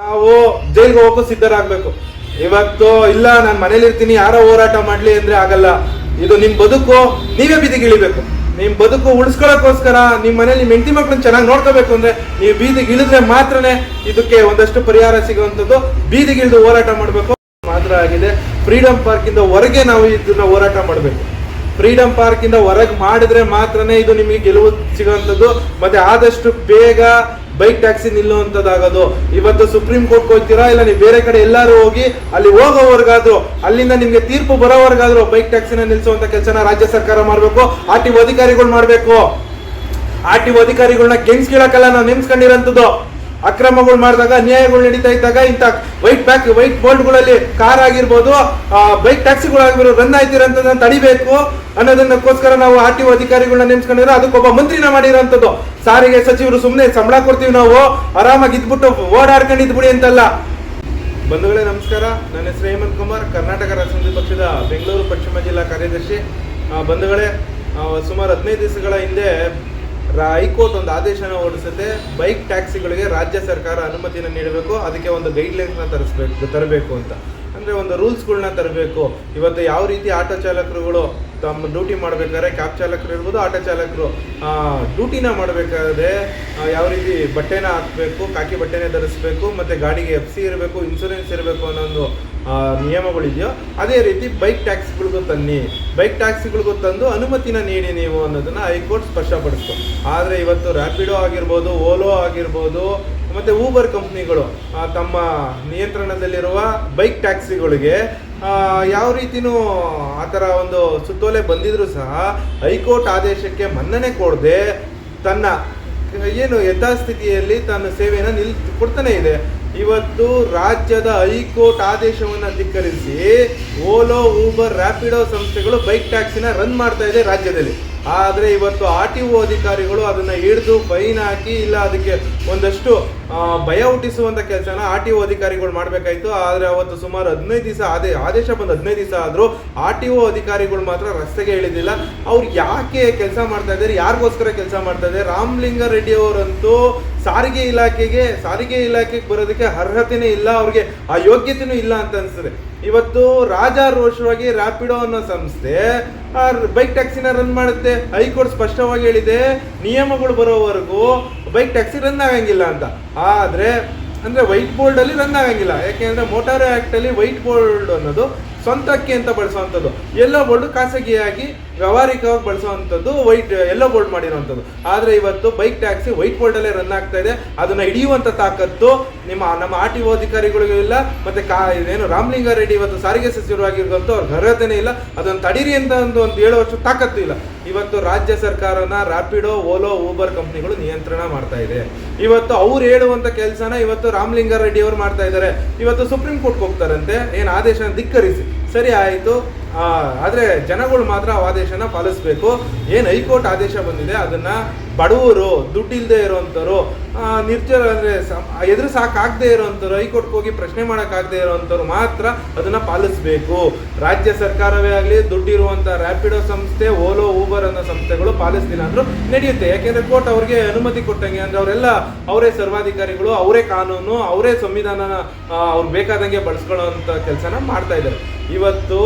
ನಾವು ಜೈಲ್ಗೆ ಹೋಗಕ್ಕೂ ಸಿದ್ಧರಾಗಬೇಕು. ಇವತ್ತು ಇಲ್ಲ, ನಾನು ಮನೇಲಿ ಇರ್ತೀನಿ ಯಾರೋ ಹೋರಾಟ ಮಾಡ್ಲಿ ಅಂದ್ರೆ ಆಗಲ್ಲ. ಇದು ನಿಮ್ಮ ಬದುಕು, ನೀವೇ ಬೀದಿಗಿಳಿಬೇಕು. ನಿಮ್ಮ ಬದುಕು ಉಳಿಸ್ಕೊಳ್ಳೋಕ್ಕೋಸ್ಕರ ನಿಮ್ಮ ಮನೇಲಿ ಹೆಂಡತಿ ಮಕ್ಳನ್ನ ಚೆನ್ನಾಗಿ ನೋಡ್ಕೋಬೇಕು ಅಂದ್ರೆ ನೀವು ಬೀದಿಗೆ ಇಳಿದ್ರೆ ಮಾತ್ರನೇ ಇದಕ್ಕೆ ಒಂದಷ್ಟು ಪರಿಹಾರ ಸಿಗುವಂತದ್ದು ಬೀದಿಗಿಳಿದು ಹೋರಾಟ ಮಾಡಬೇಕು. ಮಾತ್ರ ಆಗಿದೆ. ಫ್ರೀಡಂ ಪಾರ್ಕಿಂದ ಹೊರಗೆ ನಾವು ಇದನ್ನ ಹೋರಾಟ ಮಾಡಬೇಕು. ಫ್ರೀಡಂ ಪಾರ್ಕಿಂದ ಹೊರಗೆ ಮಾಡಿದ್ರೆ ಮಾತ್ರನೇ ಇದು ನಿಮಗೆ ಗೆಲುವು ಸಿಗುವಂಥದ್ದು. ಮತ್ತೆ ಆದಷ್ಟು ಬೇಗ ಬೈಕ್ ಟ್ಯಾಕ್ಸಿ ನಿಲ್ಲುವಂಥದ್ದಾಗೋದು ಇವತ್ತು ಸುಪ್ರೀಂ ಕೋರ್ಟ್ ಹೋಗ್ತೀರಾ? ಇಲ್ಲ ನೀವು ಬೇರೆ ಕಡೆ ಎಲ್ಲರೂ ಹೋಗಿ ಅಲ್ಲಿ ಹೋಗೋವರೆಗಾದ್ರು, ಅಲ್ಲಿಂದ ನಿಮಗೆ ತೀರ್ಪು ಬರೋವರೆಗಾದ್ರು ಬೈಕ್ ಟ್ಯಾಕ್ಸಿನ ನಿಲ್ಲಿಸುವಂಥ ಕೆಲಸನ ರಾಜ್ಯ ಸರ್ಕಾರ ಮಾಡಬೇಕು. ಆರ್ ಟಿ ಅಧಿಕಾರಿಗಳು ಮಾಡಬೇಕು. ಆರ್ ಟಿ ಅಧಿಕಾರಿಗಳನ್ನ ಕೆಂಗ್ಸ್ಕೀಳಕ್ಕೆಲ್ಲ ನಾವು ನೇಮಿಸ್ಕೊಂಡಿರೋಂಥದ್ದು ಅಕ್ರಮಗಳು ಮಾಡಿದಾಗ ಅನ್ಯಾಯಗಳು ನಡೀತಾ ಇದ್ದಾಗ ಇಂಥ ವೈಟ್ ಬ್ಯಾಕ್ ವೈಟ್ ಬೋರ್ಡ್ಗಳಲ್ಲಿ ಕಾರ್ ಆಗಿರ್ಬೋದು ಬೈಕ್ ಟ್ಯಾಕ್ಸಿಗಳಾಗಿರ್ಬೋದು ರನ್ ಆಯ್ತಿರೋಂಥದ್ದನ್ನ ತಡಿಬೇಕು ಅನ್ನೋದನ್ನಕ್ಕೋಸ್ಕರ ನಾವು ಆರ್ ಟಿ ಅಧಿಕಾರಿಗಳನ್ನ ನೇಮಿಸ್ಕೊಂಡಿರೋ ಅದಕ್ಕೊಬ್ಬ ಮಂತ್ರಿನ ಮಾಡಿರೋಂಥದ್ದು. ಸಾರಿಗೆ ಸಚಿವರು ಸುಮ್ಮನೆ ಸಂಬಳ ಕೊಡ್ತೀವಿ ನಾವು, ಆರಾಮಾಗಿ ಇದ್ಬಿಟ್ಟು ಓಡಾಡ್ಕೊಂಡು ಇದ್ಬಿಡಿ ಅಂತಲ್ಲ. ಬಂಧುಗಳೇ, ನಮಸ್ಕಾರ. ನನ್ನ ಹೆಸರು ಹೇಮಂತ್ ಕುಮಾರ್, ಕರ್ನಾಟಕ ರಾಷ್ಟ್ರೀಯ ಪಕ್ಷದ ಬೆಂಗಳೂರು ಪಶ್ಚಿಮ ಜಿಲ್ಲಾ ಕಾರ್ಯದರ್ಶಿ. ಬಂಧುಗಳೇ ಸುಮಾರು ಹದಿನೈದು ದಿವಸಗಳ ಹಿಂದೆ ಹೈಕೋರ್ಟ್ ಒಂದು ಆದೇಶನ ಹೊರಡಿಸುತ್ತೆ. ಬೈಕ್ ಟ್ಯಾಕ್ಸಿಗಳಿಗೆ ರಾಜ್ಯ ಸರ್ಕಾರ ಅನುಮತಿಯನ್ನು ನೀಡಬೇಕು. ಅದಕ್ಕೆ ಒಂದು ಗೈಡ್ಲೈನ್ಸ್ನ ತರಿಸ್ಬೇಕು ತರಬೇಕು ಅಂತ. ಅಂದರೆ ಒಂದು ರೂಲ್ಸ್ಗಳನ್ನ ತರಬೇಕು. ಇವತ್ತು ಯಾವ ರೀತಿ ಆಟೋ ಚಾಲಕರುಗಳು ತಮ್ಮ ಡ್ಯೂಟಿ ಮಾಡಬೇಕಾದ್ರೆ ಕ್ಯಾಬ್ ಚಾಲಕರು ಇರ್ಬೋದು, ಆಟೋ ಚಾಲಕರು ಡ್ಯೂಟಿನ ಮಾಡಬೇಕಾದ್ರೆ ಯಾವ ರೀತಿ ಬಟ್ಟೆನ ಹಾಕಬೇಕು ಕಾಕಿ ಬಟ್ಟೆನೇ ಧರಿಸ್ಬೇಕು, ಮತ್ತು ಗಾಡಿಗೆ ಎಫ್ ಸಿ ಇರಬೇಕು ಇನ್ಸೂರೆನ್ಸ್ ಇರಬೇಕು ಅನ್ನೋ ಒಂದು ನಿಯಮಗಳಿದೆಯೋ, ಅದೇ ರೀತಿ ಬೈಕ್ ಟ್ಯಾಕ್ಸಿಗಳಿಗೂ ತನ್ನಿ. ಬೈಕ್ ಟ್ಯಾಕ್ಸಿಗಳಿಗೂ ತಂದು ಅನುಮತಿನ ನೀಡಿ ನೀವು ಅನ್ನೋದನ್ನ ಹೈಕೋರ್ಟ್ ಸ್ಪಷ್ಟಪಡಿಸ್ತು. ಆದರೆ ಇವತ್ತು ರ್ಯಾಪಿಡೋ ಆಗಿರ್ಬೋದು ಓಲೋ ಆಗಿರ್ಬೋದು ಮತ್ತು ಊಬರ್ ಕಂಪ್ನಿಗಳು ತಮ್ಮ ನಿಯಂತ್ರಣದಲ್ಲಿರುವ ಬೈಕ್ ಟ್ಯಾಕ್ಸಿಗಳಿಗೆ ಯಾವ ರೀತಿನೂ ಆ ಥರ ಒಂದು ಸುತ್ತೋಲೆ ಬಂದಿದ್ರು ಸಹ ಹೈಕೋರ್ಟ್ ಆದೇಶಕ್ಕೆ ಮನ್ನಣೆ ಕೊಡದೆ ತನ್ನ, ಏನು ಯಥಾಸ್ಥಿತಿಯಲ್ಲಿ ತನ್ನ ಸೇವೆಯನ್ನು ನಿಲ್ ಕೊಡ್ತಾನೆ ಇದೆ. ಇವತ್ತು ರಾಜ್ಯದ ಹೈಕೋರ್ಟ್ ಆದೇಶವನ್ನು ಧಿಕ್ಕರಿಸಿ ಓಲೋ ಊಬರ್ ರ್ಯಾಪಿಡೋ ಸಂಸ್ಥೆಗಳು ಬೈಕ್ ಟ್ಯಾಕ್ಸಿನ ರನ್ ಮಾಡ್ತಾ ಇದೆ ರಾಜ್ಯದಲ್ಲಿ. ಆದರೆ ಇವತ್ತು ಆರ್ ಟಿ ಒ ಅಧಿಕಾರಿಗಳು ಅದನ್ನ ಹಿಡಿದು ಫೈನ್ ಹಾಕಿ ಇಲ್ಲ ಅದಕ್ಕೆ ಒಂದಷ್ಟು ಭಯ ಹುಟ್ಟಿಸುವಂತ ಕೆಲಸನ ಆರ್ ಟಿ ಒ ಅಧಿಕಾರಿಗಳು ಮಾಡಬೇಕಾಯ್ತು. ಆದರೆ ಅವತ್ತು ಸುಮಾರು ಹದಿನೈದು ದಿವಸ ಆದೇ ಆದೇಶ ಬಂದು ಹದಿನೈದು ದಿವಸ ಆದರೂ ಆರ್ ಟಿ ಒ ಅಧಿಕಾರಿಗಳು ಮಾತ್ರ ರಸ್ತೆಗೆ ಇಳಿದಿಲ್ಲ. ಅವ್ರು ಯಾಕೆ ಕೆಲಸ ಮಾಡ್ತಾ ಇದ್ದಾರೆ? ಯಾರಿಗೋಸ್ಕರ ಕೆಲಸ ಮಾಡ್ತಾ ಇದ್ದಾರೆ? ರಾಮಲಿಂಗ ರೆಡ್ಡಿ ಅವರಂತೂ ಸಾರಿಗೆ ಇಲಾಖೆಗೆ ಸಾರಿಗೆ ಇಲಾಖೆಗೆ ಬರೋದಕ್ಕೆ ಅರ್ಹತೆನೇ ಇಲ್ಲ. ಅವ್ರಿಗೆ ಆ ಯೋಗ್ಯತೆನೂ ಇಲ್ಲ ಅಂತ ಅನ್ಸುತ್ತೆ. ಇವತ್ತು ರಾಜಾರೋಷವಾಗಿ ರ್ಯಾಪಿಡೋ ಅನ್ನೋ ಸಂಸ್ಥೆ ಬೈಕ್ ಟ್ಯಾಕ್ಸಿನ ರನ್ ಮಾಡುತ್ತೆ. ಹೈಕೋರ್ಟ್ ಸ್ಪಷ್ಟವಾಗಿ ಹೇಳಿದೆ, ನಿಯಮಗಳು ಬರೋವರೆಗೂ ಬೈಕ್ ಟ್ಯಾಕ್ಸಿ ರನ್ ಆಗಂಗಿಲ್ಲ ಅಂತ. ಆದ್ರೆ ಅಂದ್ರೆ ವೈಟ್ ಬೋರ್ಡ್ ಅಲ್ಲಿ ರನ್ ಆಗಂಗಿಲ್ಲ. ಯಾಕೆಂದ್ರೆ ಮೋಟಾರ್ ಆಕ್ಟ್ ಅಲ್ಲಿ ವೈಟ್ ಬೋರ್ಡ್ ಅನ್ನೋದು ಸ್ವಂತಕ್ಕೆ ಅಂತ ಬಳಸುವಂಥದ್ದು. ಎಲ್ಲೋ ಬೋರ್ಡ್ ಖಾಸಗಿಯಾಗಿ ವ್ಯವಹಾರಿಕವಾಗಿ ಬಳಸುವಂಥದ್ದು ವೈಟ್ ಎಲ್ಲೋ ಬೋರ್ಡ್ ಮಾಡಿರುವಂಥದ್ದು. ಆದರೆ ಇವತ್ತು ಬೈಕ್ ಟ್ಯಾಕ್ಸಿ ವೈಟ್ ಬೋರ್ಡಲ್ಲೇ ರನ್ ಆಗ್ತಾ ಇದೆ. ಅದನ್ನು ಹಿಡಿಯುವಂಥ ತಾಕತ್ತು ನಿಮ್ಮ, ನಮ್ಮ ಆರ್ ಟಿ ಒ ಅಧಿಕಾರಿಗಳಿಗೂ ಇಲ್ಲ, ಮತ್ತು ಕಾ, ಇದೇನು ರಾಮಲಿಂಗ ಇವತ್ತು ಸಾರಿಗೆ ಸಚಿವರಾಗಿರುವಂಥ ಅವ್ರ ಅರ್ಹತೆನೇ ಇಲ್ಲ. ಅದನ್ನು ತಡೀರಿ ಅಂತ ಒಂದು ಒಂದು ಏಳು ವರ್ಷ ತಾಕತ್ತು ಇಲ್ಲ. ಇವತ್ತು ರಾಜ್ಯ ಸರ್ಕಾರನ ರ್ಯಾಪಿಡೋ ಓಲೋ ಊಬರ್ ಕಂಪ್ನಿಗಳು ನಿಯಂತ್ರಣ ಮಾಡ್ತಾ ಇದೆ. ಇವತ್ತು ಅವ್ರು ಹೇಳುವಂಥ ಕೆಲಸನ ಇವತ್ತು ರಾಮಲಿಂಗ ರೆಡ್ಡಿ ಅವರು ಮಾಡ್ತಾ ಇದ್ದಾರೆ. ಇವತ್ತು ಸುಪ್ರೀಂ ಕೋರ್ಟ್ಗೆ ಹೋಗ್ತಾರಂತೆ. ಏನು ಆದೇಶನ ಧಿಕ್ಕರಿಸಿ. ಸರಿ ಆಯಿತು. ಆದರೆ ಜನಗಳು ಮಾತ್ರ ಆ ಆದೇಶನ ಪಾಲಿಸ್ಬೇಕು. ಏನು ಹೈಕೋರ್ಟ್ ಆದೇಶ ಬಂದಿದೆ, ಅದನ್ನು ಬಡವರು ದುಡ್ಡಿಲ್ಲದೆ ಇರೋವಂಥವ್ರು ನಿರ್ಜರ ಅಂದರೆ ಎದುರು ಸಾಕಾಗದೇ ಇರೋವಂಥವ್ರು ಹೈಕೋರ್ಟ್ಗೆ ಹೋಗಿ ಪ್ರಶ್ನೆ ಮಾಡೋಕ್ಕಾಗದೇ ಇರೋವಂಥವ್ರು ಮಾತ್ರ ಅದನ್ನು ಪಾಲಿಸಬೇಕು. ರಾಜ್ಯ ಸರ್ಕಾರವೇ ಆಗಲಿ, ದುಡ್ಡಿರುವಂಥ ರ್ಯಾಪಿಡೋ ಸಂಸ್ಥೆ ಓಲೋ ಅನ್ನೋ ಸಂಸ್ಥೆಗಳು ಪಾಲಿಸ್ತಿಲ್ಲ ಅಂದ್ರು ನಡೆಯುತ್ತೆ. ಯಾಕೆಂದ್ರೆ ಕೋರ್ಟ್ ಅವ್ರಿಗೆ ಅನುಮತಿ ಕೊಟ್ಟಂಗೆ, ಅಂದ್ರೆ ಅವರೆಲ್ಲ ಅವರೇ ಸರ್ವಾಧಿಕಾರಿಗಳು, ಅವರೇ ಕಾನೂನು, ಅವರೇ ಸಂವಿಧಾನನ ಅವ್ರು ಬೇಕಾದಂಗೆ ಬಳಸ್ಕೊಳ್ಳೋಂಥ ಕೆಲಸನ ಮಾಡ್ತಾ ಇದ್ದಾರೆ. ಇವತ್ತು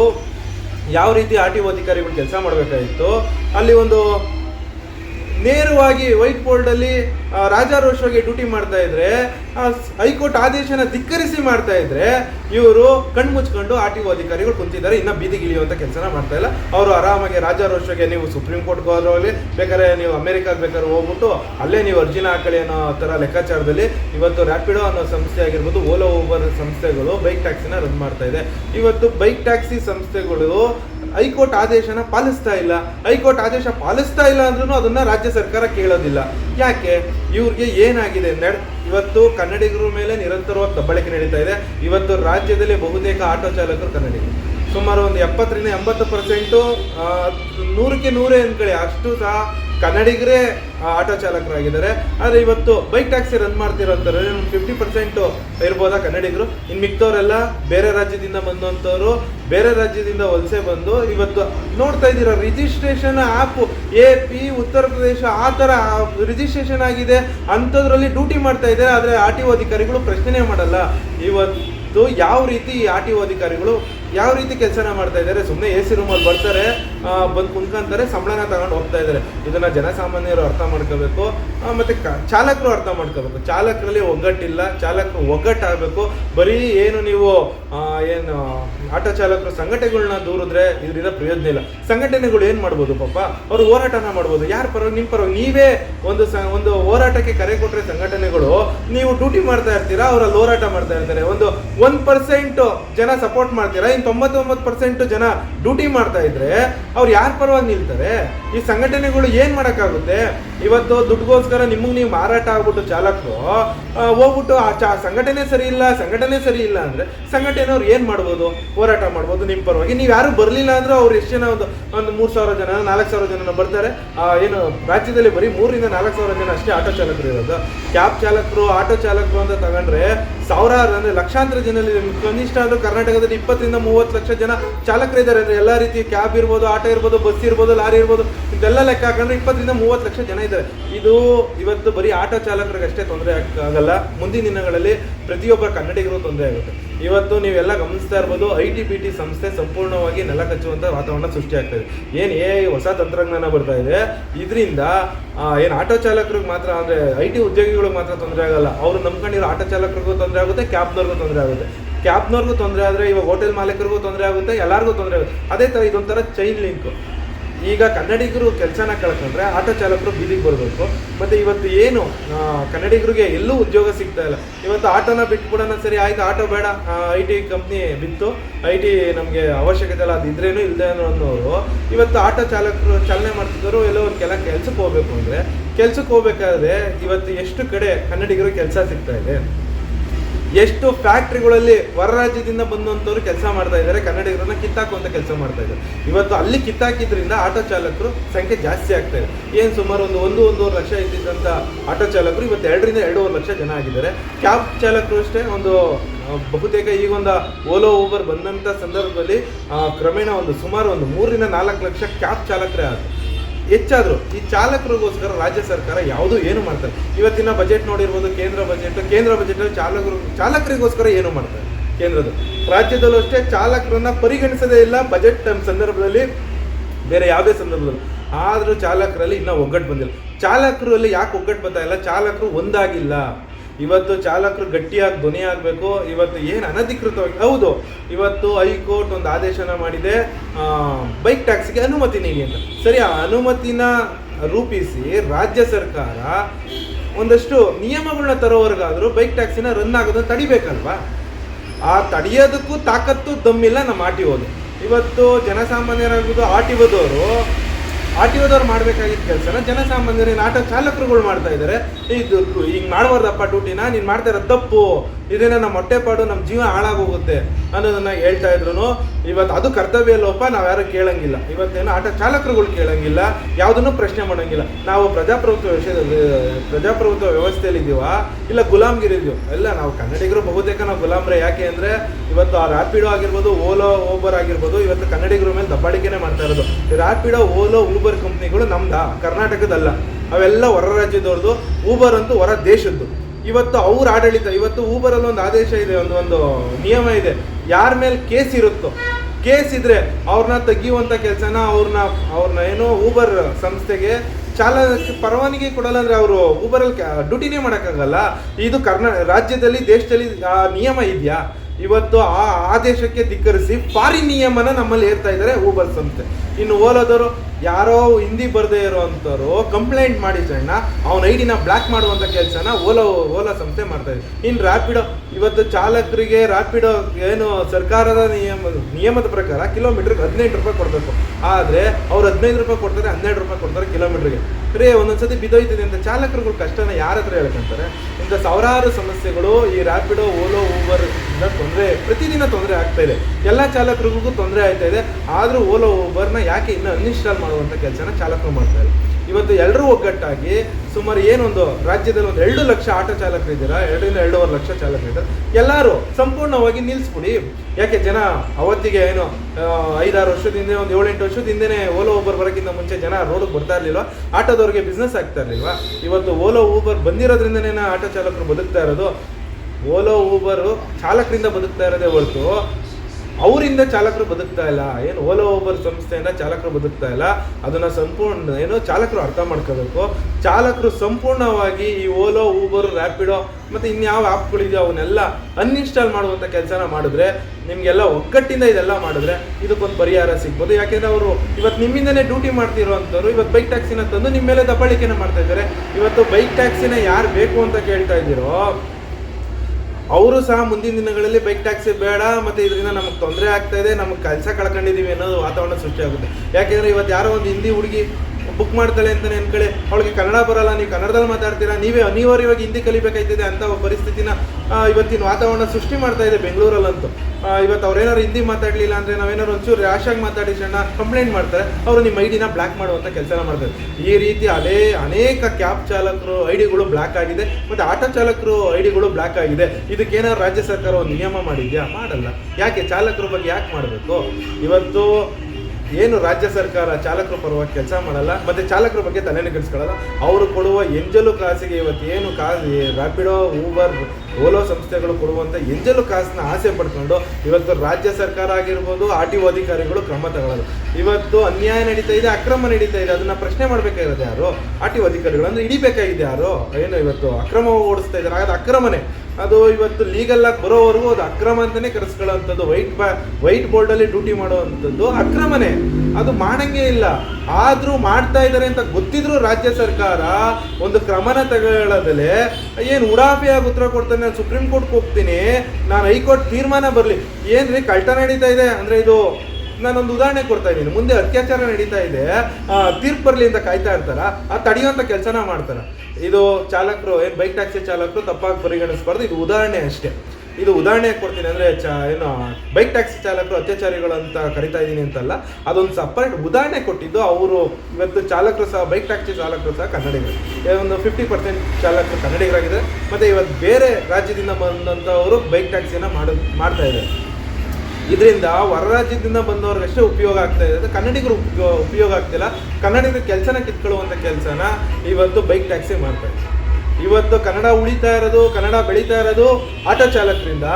ಯಾವ ರೀತಿ ಆರ್ ಟಿ ಒ ಅಧಿಕಾರಿಗಳು ಕೆಲಸ ಮಾಡಬೇಕಾಗಿತ್ತು, ಅಲ್ಲಿ ಒಂದು ನೇರವಾಗಿ ವೈಟ್ ಬೋರ್ಡಲ್ಲಿ ರಾಜಾರೋಷವಾಗಿ ಡ್ಯೂಟಿ ಮಾಡ್ತಾ ಇದ್ರೆ ಹೈಕೋರ್ಟ್ ಆದೇಶನ ಧಿಕ್ಕರಿಸಿ ಮಾಡ್ತಾ ಇದ್ರೆ, ಇವರು ಕಣ್ಣು ಮುಚ್ಕೊಂಡು ಆರ್ ಟಿ ಒ ಅಧಿಕಾರಿಗಳು ಕುಂತಿದ್ದಾರೆ. ಇನ್ನ ಬೀದಿಗಿಳಿಯುವಂಥ ಕೆಲಸನ ಮಾಡ್ತಾ ಇಲ್ಲ. ಅವರು ಆರಾಮಾಗಿ ರಾಜಾರೋಷವಾಗಿ ನೀವು ಸುಪ್ರೀಂ ಕೋರ್ಟ್ ಹೋದ್ರಲ್ಲಿ, ಬೇಕಾದ್ರೆ ನೀವು ಅಮೆರಿಕಾಗೆ ಬೇಕಾದ್ರೆ ಹೋಗ್ಬಿಟ್ಟು, ಅಲ್ಲೇ ನೀವು ಅರ್ಜಿನ ಹಾಕಳಿ ಅನ್ನೋ ಥರ ಲೆಕ್ಕಾಚಾರದಲ್ಲಿ ಇವತ್ತು ರ್ಯಾಪಿಡೋ ಅನ್ನೋ ಸಂಸ್ಥೆ ಆಗಿರ್ಬೋದು ಓಲೋ ಓಬರ್ ಸಂಸ್ಥೆಗಳು ಬೈಕ್ ಟ್ಯಾಕ್ಸಿನ ರದ್ದು ಮಾಡ್ತಾ ಇದೆ. ಇವತ್ತು ಬೈಕ್ ಟ್ಯಾಕ್ಸಿ ಸಂಸ್ಥೆಗಳು ಹೈಕೋರ್ಟ್ ಆದೇಶನ ಪಾಲಿಸ್ತಾ ಇಲ್ಲ. ಹೈಕೋರ್ಟ್ ಆದೇಶ ಪಾಲಿಸ್ತಾ ಇಲ್ಲ ಅಂದ್ರೂ ಅದನ್ನ ರಾಜ್ಯ ಸರ್ಕಾರ ಕೇಳೋದಿಲ್ಲ. ಯಾಕೆ? ಇವ್ರಿಗೆ ಏನಾಗಿದೆ ಅಂದ್ರೆ ಇವತ್ತು ಕನ್ನಡಿಗರ ಮೇಲೆ ನಿರಂತರವಾಗಿ ದಬ್ಬಳಿಕೆ ನಡೀತಾ ಇದೆ. ಇವತ್ತು ರಾಜ್ಯದಲ್ಲಿ ಬಹುತೇಕ ಆಟೋ ಚಾಲಕರು ಕನ್ನಡಿಗರು. ಸುಮಾರು ಒಂದು ಎಪ್ಪತ್ತರಿಂದ ಎಂಬತ್ತು ಪರ್ಸೆಂಟು ನೂರಕ್ಕೆ ನೂರೇ ಅಂದ್ಕೊಳ್ಳಿ. ಅಷ್ಟು ಸಹ ಕನ್ನಡಿಗರೇ ಆಟೋ ಚಾಲಕರಾಗಿದ್ದಾರೆ. ಆದರೆ ಇವತ್ತು ಬೈಕ್ ಟ್ಯಾಕ್ಸಿ ರನ್ ಮಾಡ್ತಿರೋಂಥವ್ರು ಫಿಫ್ಟಿ ಪರ್ಸೆಂಟು ಇರ್ಬೋದಾ ಕನ್ನಡಿಗರು? ಇನ್ನು ಮಿಕ್ತವರೆಲ್ಲ ಬೇರೆ ರಾಜ್ಯದಿಂದ ಬಂದಂಥವ್ರು, ಬೇರೆ ರಾಜ್ಯದಿಂದ ವಲಸೆ ಬಂದು ಇವತ್ತು ನೋಡ್ತಾ ಇದ್ದೀರಾ registration app A P Uttar Pradesh, ಆ ಥರ ರಿಜಿಸ್ಟ್ರೇಷನ್ ಆಗಿದೆ. ಅಂಥದ್ರಲ್ಲಿ ಡ್ಯೂಟಿ ಮಾಡ್ತಾ ಇದ್ದಾರೆ, ಆದರೆ ಆರ್ ಟಿ ಒ ಅಧಿಕಾರಿಗಳು ಪ್ರಶ್ನೆನೇ ಮಾಡಲ್ಲ. ಇವತ್ತು ಯಾವ ರೀತಿ ಆರ್ ಟಿ ಒ ಅಧಿಕಾರಿಗಳು ಯಾವ ರೀತಿ ಕೆಲಸನ ಮಾಡ್ತಾ ಇದ್ದಾರೆ? ಸುಮ್ಮನೆ ಎ ಸಿ ರೂಮಲ್ಲಿ ಬರ್ತಾರೆ ಬಂದು ಕುಂತ್ಕೊಂತಾರೆ, ಸಂಬಳನ ತಗೊಂಡು ಹೋಗ್ತಾ ಇದ್ದಾರೆ. ಇದನ್ನ ಜನಸಾಮಾನ್ಯರು ಅರ್ಥ ಮಾಡ್ಕೋಬೇಕು. ಮತ್ತೆ ಚಾಲಕರು ಅರ್ಥ ಮಾಡ್ಕೋಬೇಕು. ಚಾಲಕರಲ್ಲಿ ಒಗ್ಗಟ್ಟಿಲ್ಲ, ಚಾಲಕರು ಒಗ್ಗಟ್ಟಾಗಬೇಕು. ಬರೀ ಏನು ನೀವು ಏನು, ಆಟೋ ಚಾಲಕರು ಸಂಘಟನೆಗಳನ್ನ ದೂರಿದ್ರೆ ಇದರಿಂದ ಪ್ರಯೋಜನ ಇಲ್ಲ. ಸಂಘಟನೆಗಳು ಏನು ಮಾಡ್ಬೋದು ಪಾಪ? ಅವರು ಹೋರಾಟನ ಮಾಡ್ಬೋದು. ಯಾರ ಪರವಾಗಿ? ನಿಮ್ಮ ಪರವಾಗಿ. ನೀವೇ ಒಂದು ಸ, ಒಂದು ಹೋರಾಟಕ್ಕೆ ಕರೆ ಕೊಟ್ಟರೆ ಸಂಘಟನೆಗಳು, ನೀವು ಡ್ಯೂಟಿ ಮಾಡ್ತಾ ಇರ್ತೀರಾ, ಅವರಲ್ಲಿ ಹೋರಾಟ ಮಾಡ್ತಾ ಇರ್ತಾರೆ. ಒಂದು ಒನ್ ಪರ್ಸೆಂಟ್ ಜನ ಸಪೋರ್ಟ್ ಮಾಡ್ತೀರಾ? ಇನ್ನು ತೊಂಬತ್ತೊಂಬತ್ತು ಪರ್ಸೆಂಟ್ ಜನ ಡ್ಯೂಟಿ ಮಾಡ್ತಾ ಇದ್ರೆ ಅವ್ರು ಯಾರ ಪರವಾಗಿ ನಿಲ್ತಾರೆ? ಈ ಸಂಘಟನೆಗಳು ಏನು ಮಾಡೋಕ್ಕಾಗುತ್ತೆ? ಇವತ್ತು ದುಡ್ಡುಗೋಸ್ಕರ ನಿಮಗೆ ನೀವು ಮಾರಾಟ ಆಗ್ಬಿಟ್ಟು ಚಾಲಕರು ಹೋಗ್ಬಿಟ್ಟು ಆ ಚಾ, ಸಂಘಟನೆ ಸರಿ ಇಲ್ಲ, ಸಂಘಟನೆ ಸರಿ ಇಲ್ಲ ಅಂದ್ರೆ ಸಂಘಟನೆಯವ್ರು ಏನು ಮಾಡ್ಬೋದು? ಹೋರಾಟ ಮಾಡ್ಬೋದು ನಿಮ್ಮ ಪರವಾಗಿ. ನೀವು ಯಾರು ಬರಲಿಲ್ಲ ಅಂದರೂ ಅವ್ರು ಎಷ್ಟು ಜನ ಒಂದು ಒಂದು ಮೂರು ಸಾವಿರ ಜನ, ನಾಲ್ಕು ಸಾವಿರ ಜನ ಬರ್ತಾರೆ. ಏನು ರಾಜ್ಯದಲ್ಲಿ ಬರೀ ಮೂರರಿಂದ ನಾಲ್ಕು ಸಾವಿರ ಜನ ಅಷ್ಟೇ ಆಟೋ ಚಾಲಕರು ಇರೋದು. ಕ್ಯಾಬ್ ಚಾಲಕರು, ಆಟೋ ಚಾಲಕರು ಅಂತ ತಗೊಂಡ್ರೆ ಸಾವಿರಾರು ಅಂದರೆ ಲಕ್ಷಾಂತರ ಜನರಲ್ಲಿ ಕನಿಷ್ಠ ಅಂದ್ರೆ ಕರ್ನಾಟಕದಲ್ಲಿ ಇಪ್ಪತ್ತರಿಂದ ಮೂವತ್ತು ಲಕ್ಷ ಜನ ಚಾಲಕರಿದ್ದಾರೆ ಅಂದ್ರೆ ಎಲ್ಲ ರೀತಿ ಕ್ಯಾಬ್ ಇರ್ಬೋದು, ಆಟೋ ಇರ್ಬೋದು, ಬಸ್ ಇರ್ಬೋದು, ಲಾರಿ ಇರ್ಬೋದು, ಇದೆಲ್ಲ ಲೆಕ್ಕ ಹಾಕೊಂಡ್ರೆ ಇಪ್ಪತ್ತರಿಂದ ಮೂವತ್ತು ಲಕ್ಷ ಜನ ಇದ್ದಾರೆ. ಇದು ಇವತ್ತು ಬರೀ ಆಟೋ ಚಾಲಕರಿಗೆ ಅಷ್ಟೇ ತೊಂದರೆ ಆಗಲ್ಲ. ಮುಂದಿನ ದಿನಗಳಲ್ಲಿ ಪ್ರತಿಯೊಬ್ಬ ಕನ್ನಡಿಗರು ತೊಂದರೆ ಆಗುತ್ತೆ. ಇವತ್ತು ನೀವೆಲ್ಲ ಗಮನಿಸ್ತಾ ಇರ್ಬೋದು ಐ ಟಿ ಬಿ ಟಿ ಸಂಸ್ಥೆ ಸಂಪೂರ್ಣವಾಗಿ ನೆಲ ಕಚ್ಚುವಂತ ವಾತಾವರಣ ಸೃಷ್ಟಿ ಆಗ್ತದೆ ಏನು ಏ ಹೊಸ ತಂತ್ರಜ್ಞಾನ ಬರ್ತಾ ಇದೆ, ಇದರಿಂದ ಏನು ಆಟೋ ಚಾಲಕರಿಗೆ ಮಾತ್ರ ಅಂದ್ರೆ ಐ ಟಿ ಉದ್ಯೋಗಿಗಳಿಗೆ ಮಾತ್ರ ತೊಂದರೆ ಆಗಲ್ಲ. ಅವ್ರು ನಂಬ್ಕೊಂಡಿರೋ ಆಟೋ ಚಾಲಕರಿಗೂ ತೊಂದರೆ ಆಗುತ್ತೆ, ಕ್ಯಾಬ್ನವ್ರಿಗೂ ತೊಂದರೆ ಆಗುತ್ತೆ. ಕ್ಯಾಬ್ನವ್ರಿಗೂ ತೊಂದರೆ ಆದರೆ ಇವಾಗ ಹೋಟೆಲ್ ಮಾಲೀಕರಿಗೂ ತೊಂದರೆ ಆಗುತ್ತೆ, ಎಲ್ಲರಿಗೂ ತೊಂದರೆ ಆಗುತ್ತೆ. ಅದೇ ಥರ ಇದೊಂಥರ ಚೈನ್ ಲಿಂಕ್ ಈಗ ಕನ್ನಡಿಗರು ಕೆಲಸನ ಕಳ್ಕೊಂಡ್ರೆ ಆಟೋ ಚಾಲಕರು ಬೀದಿಗೆ ಬರಬೇಕು. ಮತ್ತೆ ಇವತ್ತು ಏನು ಕನ್ನಡಿಗರಿಗೆ ಎಲ್ಲೂ ಉದ್ಯೋಗ ಸಿಗ್ತಾ ಇಲ್ಲ. ಇವತ್ತು ಆಟೋನ ಬಿಟ್ಬಿಡೋಣ ಸರಿ, ಆಯ್ತು, ಆಟೋ ಬೇಡ ಐ ಟಿ ಕಂಪ್ನಿ ಬಿತ್ತು. ಐ ಟಿ ನಮಗೆ ಅವಶ್ಯಕತೆ ಇಲ್ಲ, ಅದು ಇದ್ರೇನು ಇಲ್ಲದೆ ಅನ್ನೋರು. ಇವತ್ತು ಆಟೋ ಚಾಲಕರು ಚಾಲನೆ ಮಾಡ್ತಿದ್ರು ಎಲ್ಲೋ ಒಂದು ಕೆಲ ಕೆಲ್ಸಕ್ಕೆ ಹೋಗ್ಬೇಕು ಅಂದರೆ, ಕೆಲ್ಸಕ್ಕೆ ಹೋಗ್ಬೇಕಾದ್ರೆ ಇವತ್ತು ಎಷ್ಟು ಕಡೆ ಕನ್ನಡಿಗರು ಕೆಲಸ ಸಿಗ್ತಾ ಇದೆ? ಎಷ್ಟು ಫ್ಯಾಕ್ಟ್ರಿಗಳಲ್ಲಿ ಹೊರ ರಾಜ್ಯದಿಂದ ಬಂದಂಥವ್ರು ಕೆಲಸ ಮಾಡ್ತಾ ಇದ್ದಾರೆ, ಕನ್ನಡಿಗರನ್ನ ಕಿತ್ತಾಕುವಂತ ಕೆಲಸ ಮಾಡ್ತಾ ಇದ್ದಾರೆ. ಇವತ್ತು ಅಲ್ಲಿ ಕಿತ್ತಾಕಿದ್ರಿಂದ ಆಟೋ ಚಾಲಕರು ಸಂಖ್ಯೆ ಜಾಸ್ತಿ ಆಗ್ತಾ ಇದೆ. ಏನು ಸುಮಾರು ಒಂದು ಒಂದು, ಒಂದೂವರೆ ಲಕ್ಷ ಇದ್ದಿದ್ದಂಥ ಆಟೋ ಚಾಲಕರು ಇವತ್ತು ಎರಡರಿಂದ ಎರಡೂವರೆ ಲಕ್ಷ ಜನ ಆಗಿದ್ದಾರೆ. ಕ್ಯಾಬ್ ಚಾಲಕರು ಅಷ್ಟೇ, ಒಂದು ಬಹುತೇಕ ಈಗ ಒಂದು ಓಲೋ, ಊಬರ್ ಬಂದಂಥ ಸಂದರ್ಭದಲ್ಲಿ ಕ್ರಮೇಣ ಒಂದು ಸುಮಾರು ಒಂದು ಮೂರರಿಂದ ನಾಲ್ಕು ಲಕ್ಷ ಕ್ಯಾಬ್ ಚಾಲಕರೇ ಆದ್ರು. ಹೆಚ್ಚಾದ್ರು ಈ ಚಾಲಕರಿಗೋಸ್ಕರ ರಾಜ್ಯ ಸರ್ಕಾರ ಯಾವುದೂ ಏನು ಮಾಡ್ತಾರೆ. ಇವತ್ತಿನ ಬಜೆಟ್ ನೋಡಿರ್ಬೋದು, ಕೇಂದ್ರ ಬಜೆಟ್ ಕೇಂದ್ರ ಬಜೆಟ್ ಚಾಲಕರು, ಚಾಲಕರಿಗೋಸ್ಕರ ಏನು ಮಾಡ್ತಾರೆ ಕೇಂದ್ರದ್ದು. ರಾಜ್ಯದಲ್ಲೂ ಅಷ್ಟೇ ಚಾಲಕರನ್ನ ಪರಿಗಣಿಸದೇ ಇಲ್ಲ ಬಜೆಟ್ ಸಂದರ್ಭದಲ್ಲಿ ಬೇರೆ ಯಾವುದೇ ಸಂದರ್ಭದಲ್ಲಿ. ಆದರೂ ಚಾಲಕರಲ್ಲಿ ಇನ್ನೂ ಒಗ್ಗಟ್ಟು ಬಂದಿಲ್ಲ. ಚಾಲಕರಲ್ಲಿ ಯಾಕೆ ಒಗ್ಗಟ್ಟು ಬರ್ತಾ ಇಲ್ಲ? ಚಾಲಕರು ಒಂದಾಗಿಲ್ಲ. ಇವತ್ತು ಚಾಲಕರು ಗಟ್ಟಿಯಾಗಿ ಧ್ವನಿ ಆಗಬೇಕು, ಇವತ್ತು ಏನು ಅನಧಿಕೃತವಾಗಿ, ಹೌದು, ಇವತ್ತು ಹೈಕೋರ್ಟ್ ಒಂದು ಆದೇಶನ ಮಾಡಿದೆ ಬೈಕ್ ಟ್ಯಾಕ್ಸಿಗೆ ಅನುಮತಿ ನೀಡಿ ಅಂತ. ಸರಿ, ಆ ಅನುಮತಿನ ರೂಪಿಸಿ ರಾಜ್ಯ ಸರ್ಕಾರ ಒಂದಷ್ಟು ನಿಯಮಗಳನ್ನ ತರೋವರೆಗಾದರೂ ಬೈಕ್ ಟ್ಯಾಕ್ಸಿನ ರನ್ ಆಗೋದನ್ನ ತಡಿಬೇಕಲ್ವಾ? ಆ ತಡೆಯೋದಕ್ಕೂ ತಾಕತ್ತು ದಮ್ಮಿಲ್ಲ ನಮ್ಮ ಓದು ಇವತ್ತು ಜನಸಾಮಾನ್ಯರಾಗೋದು ಓದವರು ಆರ್ ಟಿ ಓದವ್ರು ಮಾಡಬೇಕಾಗಿದ್ದ ಕೆಲಸನ ಜನಸಾಮಾನ್ಯರಿನ ಆಟೋ ಚಾಲಕರುಗಳು ಮಾಡ್ತಾ ಇದ್ದಾರೆ. ಇದು, ಹಿಂಗೆ ಮಾಡಬಾರ್ದಪ್ಪ ಡ್ಯೂಟಿನ, ನೀನು ಮಾಡ್ತಾ ಇರೋದು ತಪ್ಪು. ಇದರಿಂದ ನಮ್ಮ ಹೊಟ್ಟೆಪಾಡು ನಮ್ಮ ಜೀವ ಹಾಳಾಗೋಗುತ್ತೆ ಅನ್ನೋದನ್ನ ಹೇಳ್ತಾ ಇದ್ರು ಇವತ್ತು ಅದು ಕರ್ತವ್ಯ ಲೋಪ ನಾವು ಯಾರು ಕೇಳಂಗಿಲ್ಲ. ಇವತ್ತೇನು ಆಟೋ ಚಾಲಕರುಗಳು ಕೇಳಂಗಿಲ್ಲ, ಯಾವುದನ್ನು ಪ್ರಶ್ನೆ ಮಾಡೋಂಗಿಲ್ಲ. ನಾವು ಪ್ರಜಾಪ್ರಭುತ್ವ ವಿಷಯದಲ್ಲಿ, ಪ್ರಜಾಪ್ರಭುತ್ವ ವ್ಯವಸ್ಥೆಯಲ್ಲಿ ಇದೀವ? ಇಲ್ಲ ಗುಲಾಮ್ಗಿರಿ ಇದೀವ? ಎಲ್ಲ ನಾವು ಕನ್ನಡಿಗರು ಬಹುತೇಕ ನಾವು ಗುಲಾಮ್ರೆ. ಯಾಕೆ ಅಂದ್ರೆ ಇವತ್ತು ಆ ರ್ಯಾಪಿಡೋ ಆಗಿರ್ಬೋದು, ಓಲೋ ಓಬರ್ ಆಗಿರ್ಬೋದು, ಇವತ್ತು ಕನ್ನಡಿಗರ ಮೇಲೆ ದಬ್ಬಾಳಿಕೆನೆ ಮಾಡ್ತಾ ಇರೋದು. ರ್ಯಾಪಿಡೋ ಓಲೋ, ಊಬರ್ ಕಂಪ್ನಿಗಳು ನಮ್ದ? ಕರ್ನಾಟಕದಲ್ಲ. ಅವೆಲ್ಲ ಹೊರ ರಾಜ್ಯದವ್ರದ್ದು ಊಬರ್ ಅಂತೂ ಹೊರ ದೇಶದ್ದು. ಇವತ್ತು ಅವ್ರ ಆಡಳಿತ, ಇವತ್ತು ಊಬರಲ್ಲಿ ಒಂದು ಆದೇಶ ಇದೆ, ಒಂದು ಒಂದು ನಿಯಮ ಇದೆ. ಯಾರ ಮೇಲೆ ಕೇಸ್ ಇರುತ್ತೋ, ಕೇಸ್ ಇದ್ರೆ ಅವ್ರನ್ನ ತೆಗಿಯುವಂತ ಕೆಲಸನ ಅವ್ರನ್ನ ಅವ್ರನ್ನ ಏನೋ ಊಬರ್ ಸಂಸ್ಥೆಗೆ ಚಾಲಕ ಪರವಾನಗಿ ಕೊಡಲ್ಲ ಅಂದ್ರೆ ಅವರು ಊಬರಲ್ಲಿ ಡ್ಯೂಟಿನೇ ಮಾಡೋಕ್ಕಾಗಲ್ಲ. ಇದು ಕರ್ನಾ, ರಾಜ್ಯದಲ್ಲಿ, ದೇಶದಲ್ಲಿ ಆ ನಿಯಮ ಇದೆಯಾ? ಇವತ್ತು ಆ ಆದೇಶಕ್ಕೆ ಧಿಕ್ಕರಿಸಿ ಪಾರಿ ನಿಯಮನ ನಮ್ಮಲ್ಲಿ ಏರ್ತಾ ಇದ್ದಾರೆ ಊಬರ್ ಸಂಸ್ಥೆ. ಇನ್ನು ಓಲಾದವರು ಯಾರೋ ಹಿಂದಿ ಬರದೇ ಇರೋವಂಥವ್ರು ಕಂಪ್ಲೇಂಟ್ ಮಾಡಿ ಸಣ್ಣ ಅವನ ಐಡಿನ ಬ್ಲಾಕ್ ಮಾಡುವಂಥ ಕೆಲಸನ ಓಲಾ ಓಲಾ ಸಂಸ್ಥೆ ಮಾಡ್ತಾ ಇದೆ. ಇನ್ನು ರ್ಯಾಪಿಡೋ ಇವತ್ತು ಚಾಲಕರಿಗೆ ರ್ಯಾಪಿಡೋ ಏನು ಸರ್ಕಾರದ ನಿಯಮ, ನಿಯಮದ ಪ್ರಕಾರ ಕಿಲೋಮೀಟ್ರಿಗೆ ಹದಿನೆಂಟು ರೂಪಾಯಿ ಕೊಡಬೇಕು. ಆದರೆ ಅವ್ರು ಹದಿನೈದು ರೂಪಾಯಿ ಕೊಡ್ತಾರೆ, ಹನ್ನೆರಡು ರೂಪಾಯಿ ಕೊಡ್ತಾರೆ ಕಿಲೋಮೀಟರ್ಗೆ ರೇ ಒಂದೊಂದ್ಸತಿ ಬಿದ್ದೋಯ್ತದೆ ಅಂತ ಚಾಲಕರುಗಳು ಕಷ್ಟನ ಯಾರ ಹತ್ರ ಹೇಳ್ಕೊಂತಾರೆ? ಇಂಥ ಸಾವಿರಾರು ಸಮಸ್ಯೆಗಳು ಈ ರ್ಯಾಪಿಡೋ ಓಲೋ ಊಬರ್ ಇಂದ ತೊಂದರೆ, ಪ್ರತಿದಿನ ತೊಂದರೆ ಆಗ್ತಾ ಇದೆ. ಎಲ್ಲ ಚಾಲಕರಿಗೂ ತೊಂದರೆ ಆಗ್ತಾ ಇದೆ. ಆದರೂ ಓಲೋ ಓಬರ್ನ ಯಾಕೆ ಇನ್ನೂ ಅನ್ಇನ್ಸ್ಟಾಲ್ ಮಾಡುವಂಥ ಕೆಲಸನ ಚಾಲಕರು ಮಾಡ್ತಾರೆ ಇವತ್ತು ಎಲ್ಲರೂ ಒಗ್ಗಟ್ಟಾಗಿ ಸುಮಾರು ಏನೊಂದು ರಾಜ್ಯದಲ್ಲಿ ಒಂದು ಎರಡು ಲಕ್ಷ ಆಟೋ ಚಾಲಕರಿದ್ದೀರಾ ಎರಡರಿಂದ ಎರಡೂವರೆ ಲಕ್ಷ ಚಾಲಕರಿದ್ದಾರೆ ಎಲ್ಲರೂ ಸಂಪೂರ್ಣವಾಗಿ ನಿಲ್ಲಿಸ್ಬಿಡಿ ಯಾಕೆ ಜನ ಅವತ್ತಿಗೆ ಏನು ಐದಾರು ವರ್ಷದಿಂದ ಒಂದು ಏಳೆಂಟು ವರ್ಷದ ಓಲೋ ಊಬರ್ ಬರೋಕ್ಕಿಂತ ಮುಂಚೆ ಜನ ರೋಡಿಗೆ ಬರ್ತಾ ಇರಲಿಲ್ಲ ಆಟೋದವ್ರಿಗೆ ಬಿಸ್ನೆಸ್ ಆಗ್ತಾ ಇರಲಿಲ್ವಾ? ಇವತ್ತು ಓಲೋ ಊಬರ್ ಬಂದಿರೋದ್ರಿಂದನೇ ಆಟೋ ಚಾಲಕರು ಬದುಕ್ತಾ ಇರೋದು. ಓಲೋ, ಊಬರು ಚಾಲಕರಿಂದ ಬದುಕ್ತಾ ಇರೋದೇ ಹೊರತು ಅವರಿಂದ ಚಾಲಕರು ಬದುಕ್ತಾ ಇಲ್ಲ. ಏನು ಓಲೋ, ಊಬರ್ ಸಂಸ್ಥೆಯಿಂದ ಚಾಲಕರು ಬದುಕ್ತಾ ಇಲ್ಲ. ಅದನ್ನ ಸಂಪೂರ್ಣ ಏನು ಚಾಲಕರು ಅರ್ಥ ಮಾಡ್ಕೋಬೇಕು. ಚಾಲಕರು ಸಂಪೂರ್ಣವಾಗಿ ಈ ಓಲೋ, ಊಬರ್ ರ್ಯಾಪಿಡೋ ಮತ್ತೆ ಇನ್ಯಾವ ಆ್ಯಪ್ಗಳಿದೆಯೋ ಅವನ್ನೆಲ್ಲ ಅನ್ಇನ್ಸ್ಟಾಲ್ ಮಾಡುವಂಥ ಕೆಲಸನ ಮಾಡಿದ್ರೆ ನಿಮಗೆಲ್ಲ ಒಗ್ಗಟ್ಟಿಂದ ಇದೆಲ್ಲ ಮಾಡಿದ್ರೆ ಇದಕ್ಕೊಂದು ಪರಿಹಾರ ಸಿಗ್ಬೋದು. ಯಾಕೆಂದ್ರೆ ಅವರು ಇವತ್ತು ನಿಮ್ಮಿಂದನೇ ಡ್ಯೂಟಿ ಮಾಡ್ತಿರೋವಂಥವ್ರು ಇವತ್ತು ಬೈಕ್ ಟ್ಯಾಕ್ಸಿನ ತಂದು ನಿಮ್ಮ ಮೇಲೆ ದಬ್ಬಾಳಿಕೆನ ಮಾಡ್ತಾ ಇದ್ದಾರೆ. ಇವತ್ತು ಬೈಕ್ ಟ್ಯಾಕ್ಸಿನ ಯಾರು ಬೇಕು ಅಂತ ಕೇಳ್ತಾ ಇದ್ದೀರೋ ಅವರು ಸಹ ಮುಂದಿನ ದಿನಗಳಲ್ಲಿ ಬೈಕ್ ಟ್ಯಾಕ್ಸಿ ಬೇಡ, ಮತ್ತೆ ಇದರಿಂದ ನಮಗೆ ತೊಂದರೆ ಆಗ್ತಾ ಇದೆ, ನಮಗೆ ಕೆಲಸ ಕಳ್ಕೊಂಡಿದೀವಿ ಅನ್ನೋದು ವಾತಾವರಣ ಸೃಷ್ಟಿಯಾಗುತ್ತೆ. ಯಾಕೆಂದರೆ ಇವತ್ತು ಯಾರೋ ಒಂದು ಹಿಂದಿ ಹುಡುಗಿ ಬುಕ್ ಮಾಡ್ತಾಳೆ ನನ್ನ ಕಡೆ ಅವಳಿಗೆ ಕನ್ನಡ ಬರಲ್ಲ, ನೀವು ಕನ್ನಡದಲ್ಲಿ ಮಾತಾಡ್ತೀರಾ, ನೀವೇ ಅನಿವಾರ್ಯವಾಗಿ ಹಿಂದಿ ಕಲಿಬೇಕಾಯ್ತದೆ ಅಂತ ಪರಿಸ್ಥಿತಿನ ಇವತ್ತಿನ ವಾತಾವರಣ ಸೃಷ್ಟಿ ಮಾಡ್ತಾ ಇದೆ ಬೆಂಗಳೂರಲ್ಲಂತೂ. ಇವತ್ತು ಅವ್ರೇನಾದ್ರು ಹಿಂದಿ ಮಾತಾಡಲಿಲ್ಲ ಅಂದರೆ ನಾವೇನಾದ್ರು ಒಂಚೂರು ರ್ಯಾಶ್ ಆಗಿ ಮಾತಾಡಿ ಸಣ್ಣ ಕಂಪ್ಲೇಂಟ್ ಮಾಡ್ತಾರೆ. ಅವರು ನಿಮ್ಮ ಐಡಿನ ಬ್ಲಾಕ್ ಮಾಡುವಂಥ ಕೆಲಸ ಮಾಡ್ತಾರೆ. ಈ ರೀತಿ ಅದೇ ಅನೇಕ ಕ್ಯಾಬ್ ಚಾಲಕರು ಐಡಿಗಳು ಬ್ಲಾಕ್ ಆಗಿದೆ ಮತ್ತು ಆಟೋ ಚಾಲಕರು ಐಡಿಗಳು ಬ್ಲಾಕ್ ಆಗಿದೆ. ಇದಕ್ಕೇನಾದ್ರು ರಾಜ್ಯ ಸರ್ಕಾರ ಒಂದು ನಿಯಮ ಮಾಡಿದ್ಯಾ? ಮಾಡಲ್ಲ. ಯಾಕೆ? ಚಾಲಕರ ಬಗ್ಗೆ ಯಾಕೆ ಮಾಡಬೇಕು? ಇವತ್ತು ಏನು ರಾಜ್ಯ ಸರ್ಕಾರ ಚಾಲಕರ ಪರವಾಗಿ ಕೆಲಸ ಮಾಡಲ್ಲ, ಮತ್ತೆ ಚಾಲಕರ ಬಗ್ಗೆ ತಲೆನೇ ಕೆಡಿಸ್ಕೊಳ್ಳಲ್ಲ. ಅವರು ಕೊಡುವ ಎಂಜಲು ಕಾಸಿಗೆ ಇವತ್ತು ಏನು ಕಾ ರ್ಯಾಪಿಡೋ ಊಬರ್ ಓಲೋ ಸಂಸ್ಥೆಗಳು ಕೊಡುವಂಥ ಎಂಜಲು ಕಾಸನ್ನ ಆಸೆ ಪಡ್ಕೊಂಡು ಇವತ್ತು ರಾಜ್ಯ ಸರ್ಕಾರ ಆಗಿರ್ಬೋದು ಆರ್ ಟಿ ಒ ಅಧಿಕಾರಿಗಳು ಕ್ರಮ ತಗೊಳ್ಳೋದು. ಇವತ್ತು ಅನ್ಯಾಯ ನಡೀತಾ ಇದೆ, ಅಕ್ರಮ ನಡೀತಾ ಇದೆ, ಅದನ್ನ ಪ್ರಶ್ನೆ ಮಾಡ್ಬೇಕಾಗಿರೋದು ಯಾರು? ಆರ್ ಟಿ ಒ ಅಧಿಕಾರಿಗಳು ಅಂದ್ರೆ ಹಿಡಿಬೇಕಾಗಿದೆ ಯಾರು? ಏನು ಇವತ್ತು ಅಕ್ರಮ ಓಡಿಸ್ತಾ ಇದ್ದಾರೆ ಅದು ಅಕ್ರಮನೇ. ಅದು ಇವತ್ತು ಲೀಗಲ್ ಆಗಿ ಬರೋವರೆಗೂ ಅದು ಅಕ್ರಮ ಅಂತಾನೆ ಕರೆಸ್ಕೊಳ್ಳೋವಂಥದ್ದು. ವೈಟ್ ಬಾ ವೈಟ್ ಬೋರ್ಡ್ ಅಲ್ಲಿ ಡ್ಯೂಟಿ ಮಾಡುವಂಥದ್ದು ಅಕ್ರಮನೇ. ಅದು ಮಾಡಂಗೆ ಇಲ್ಲ. ಆದ್ರೂ ಮಾಡ್ತಾ ಇದ್ದಾರೆ ಅಂತ ಗೊತ್ತಿದ್ರು ರಾಜ್ಯ ಸರ್ಕಾರ ಒಂದು ಕ್ರಮನ ತಗೊಳ್ಳೋದಲ್ಲೇ ಏನು ಉಡಾಫಿಯಾಗಿ ಉತ್ತರ ಕೊಡ್ತಾನೆ ನಾನು ಸುಪ್ರೀಂ ಕೋರ್ಟ್ಗೆ ಹೋಗ್ತೀನಿ. ನಾನು ಹೈಕೋರ್ಟ್ ತೀರ್ಮಾನ ಬರಲಿ. ಏನ್ರಿ ಕಳ್ತ ನಡೀತಾ ಇದೆ? ಅಂದ್ರೆ ಇದು ನಾನೊಂದು ಉದಾಹರಣೆ ಕೊಡ್ತಾ ಇದ್ದೀನಿ. ಮುಂದೆ ಅತ್ಯಾಚಾರ ನಡೀತಾ ಇದೆ. ತೀರ್ಪು ಬರಲಿ ಅಂತ ಕಾಯ್ತಾ ಇರ್ತಾರ. ಆ ತಡೆಯುವಂಥ ಕೆಲಸನ ಮಾಡ್ತಾರೆ. ಇದು ಚಾಲಕರು, ಏನು ಬೈಕ್ ಟ್ಯಾಕ್ಸಿ ಚಾಲಕರು ತಪ್ಪಾಗಿ ಪರಿಗಣಿಸಬಾರ್ದು. ಇದು ಉದಾಹರಣೆ ಅಷ್ಟೇ. ಇದು ಉದಾಹರಣೆ ಕೊಡ್ತೀನಿ ಅಂದ್ರೆ ಚ, ಏನು ಬೈಕ್ ಟ್ಯಾಕ್ಸಿ ಚಾಲಕರು ಅತ್ಯಾಚಾರಿಗಳು ಅಂತ ಕರಿತಾ ಇದ್ದೀನಿ ಅಂತಲ್ಲ, ಅದೊಂದು ಸಪರೇಟ್ ಉದಾಹರಣೆ ಕೊಟ್ಟಿದ್ದು ಅವರು ಇವತ್ತು ಚಾಲಕರು ಸಹ ಬೈಕ್ ಟ್ಯಾಕ್ಸಿ ಚಾಲಕರು ಸಹ ಕನ್ನಡಿಗರು. ಒಂದು ಫಿಫ್ಟಿ ಪರ್ಸೆಂಟ್ ಚಾಲಕರು ಕನ್ನಡಿಗರಾಗಿದೆ ಮತ್ತೆ ಇವತ್ತು ಬೇರೆ ರಾಜ್ಯದಿಂದ ಬಂದಂಥವರು ಬೈಕ್ ಟ್ಯಾಕ್ಸಿನ ಮಾಡ, ಮಾಡ್ತಾ ಇದ್ದಾರೆ. ಇದರಿಂದ ಹೊರ ರಾಜ್ಯದಿಂದ ಬಂದವ್ರಿಗಷ್ಟೇ ಉಪಯೋಗ ಆಗ್ತಾ ಇದೆ. ಕನ್ನಡಿಗರು ಉಪಯೋಗ ಆಗ್ತಿಲ್ಲ. ಕನ್ನಡಿಗರ ಕೆಲಸನ ಕಿತ್ಕೊಳ್ಳುವಂಥ ಕೆಲಸನ ಇವತ್ತು ಬೈಕ್ ಟ್ಯಾಕ್ಸಿ ಮಾಡ್ತಾ ಇದೆ ಇವತ್ತು ಕನ್ನಡ ಉಳಿತಾ ಇರೋದು, ಕನ್ನಡ ಬೆಳೀತಾ ಇರೋದು ಆಟೋ ಚಾಲಕರಿಂದ.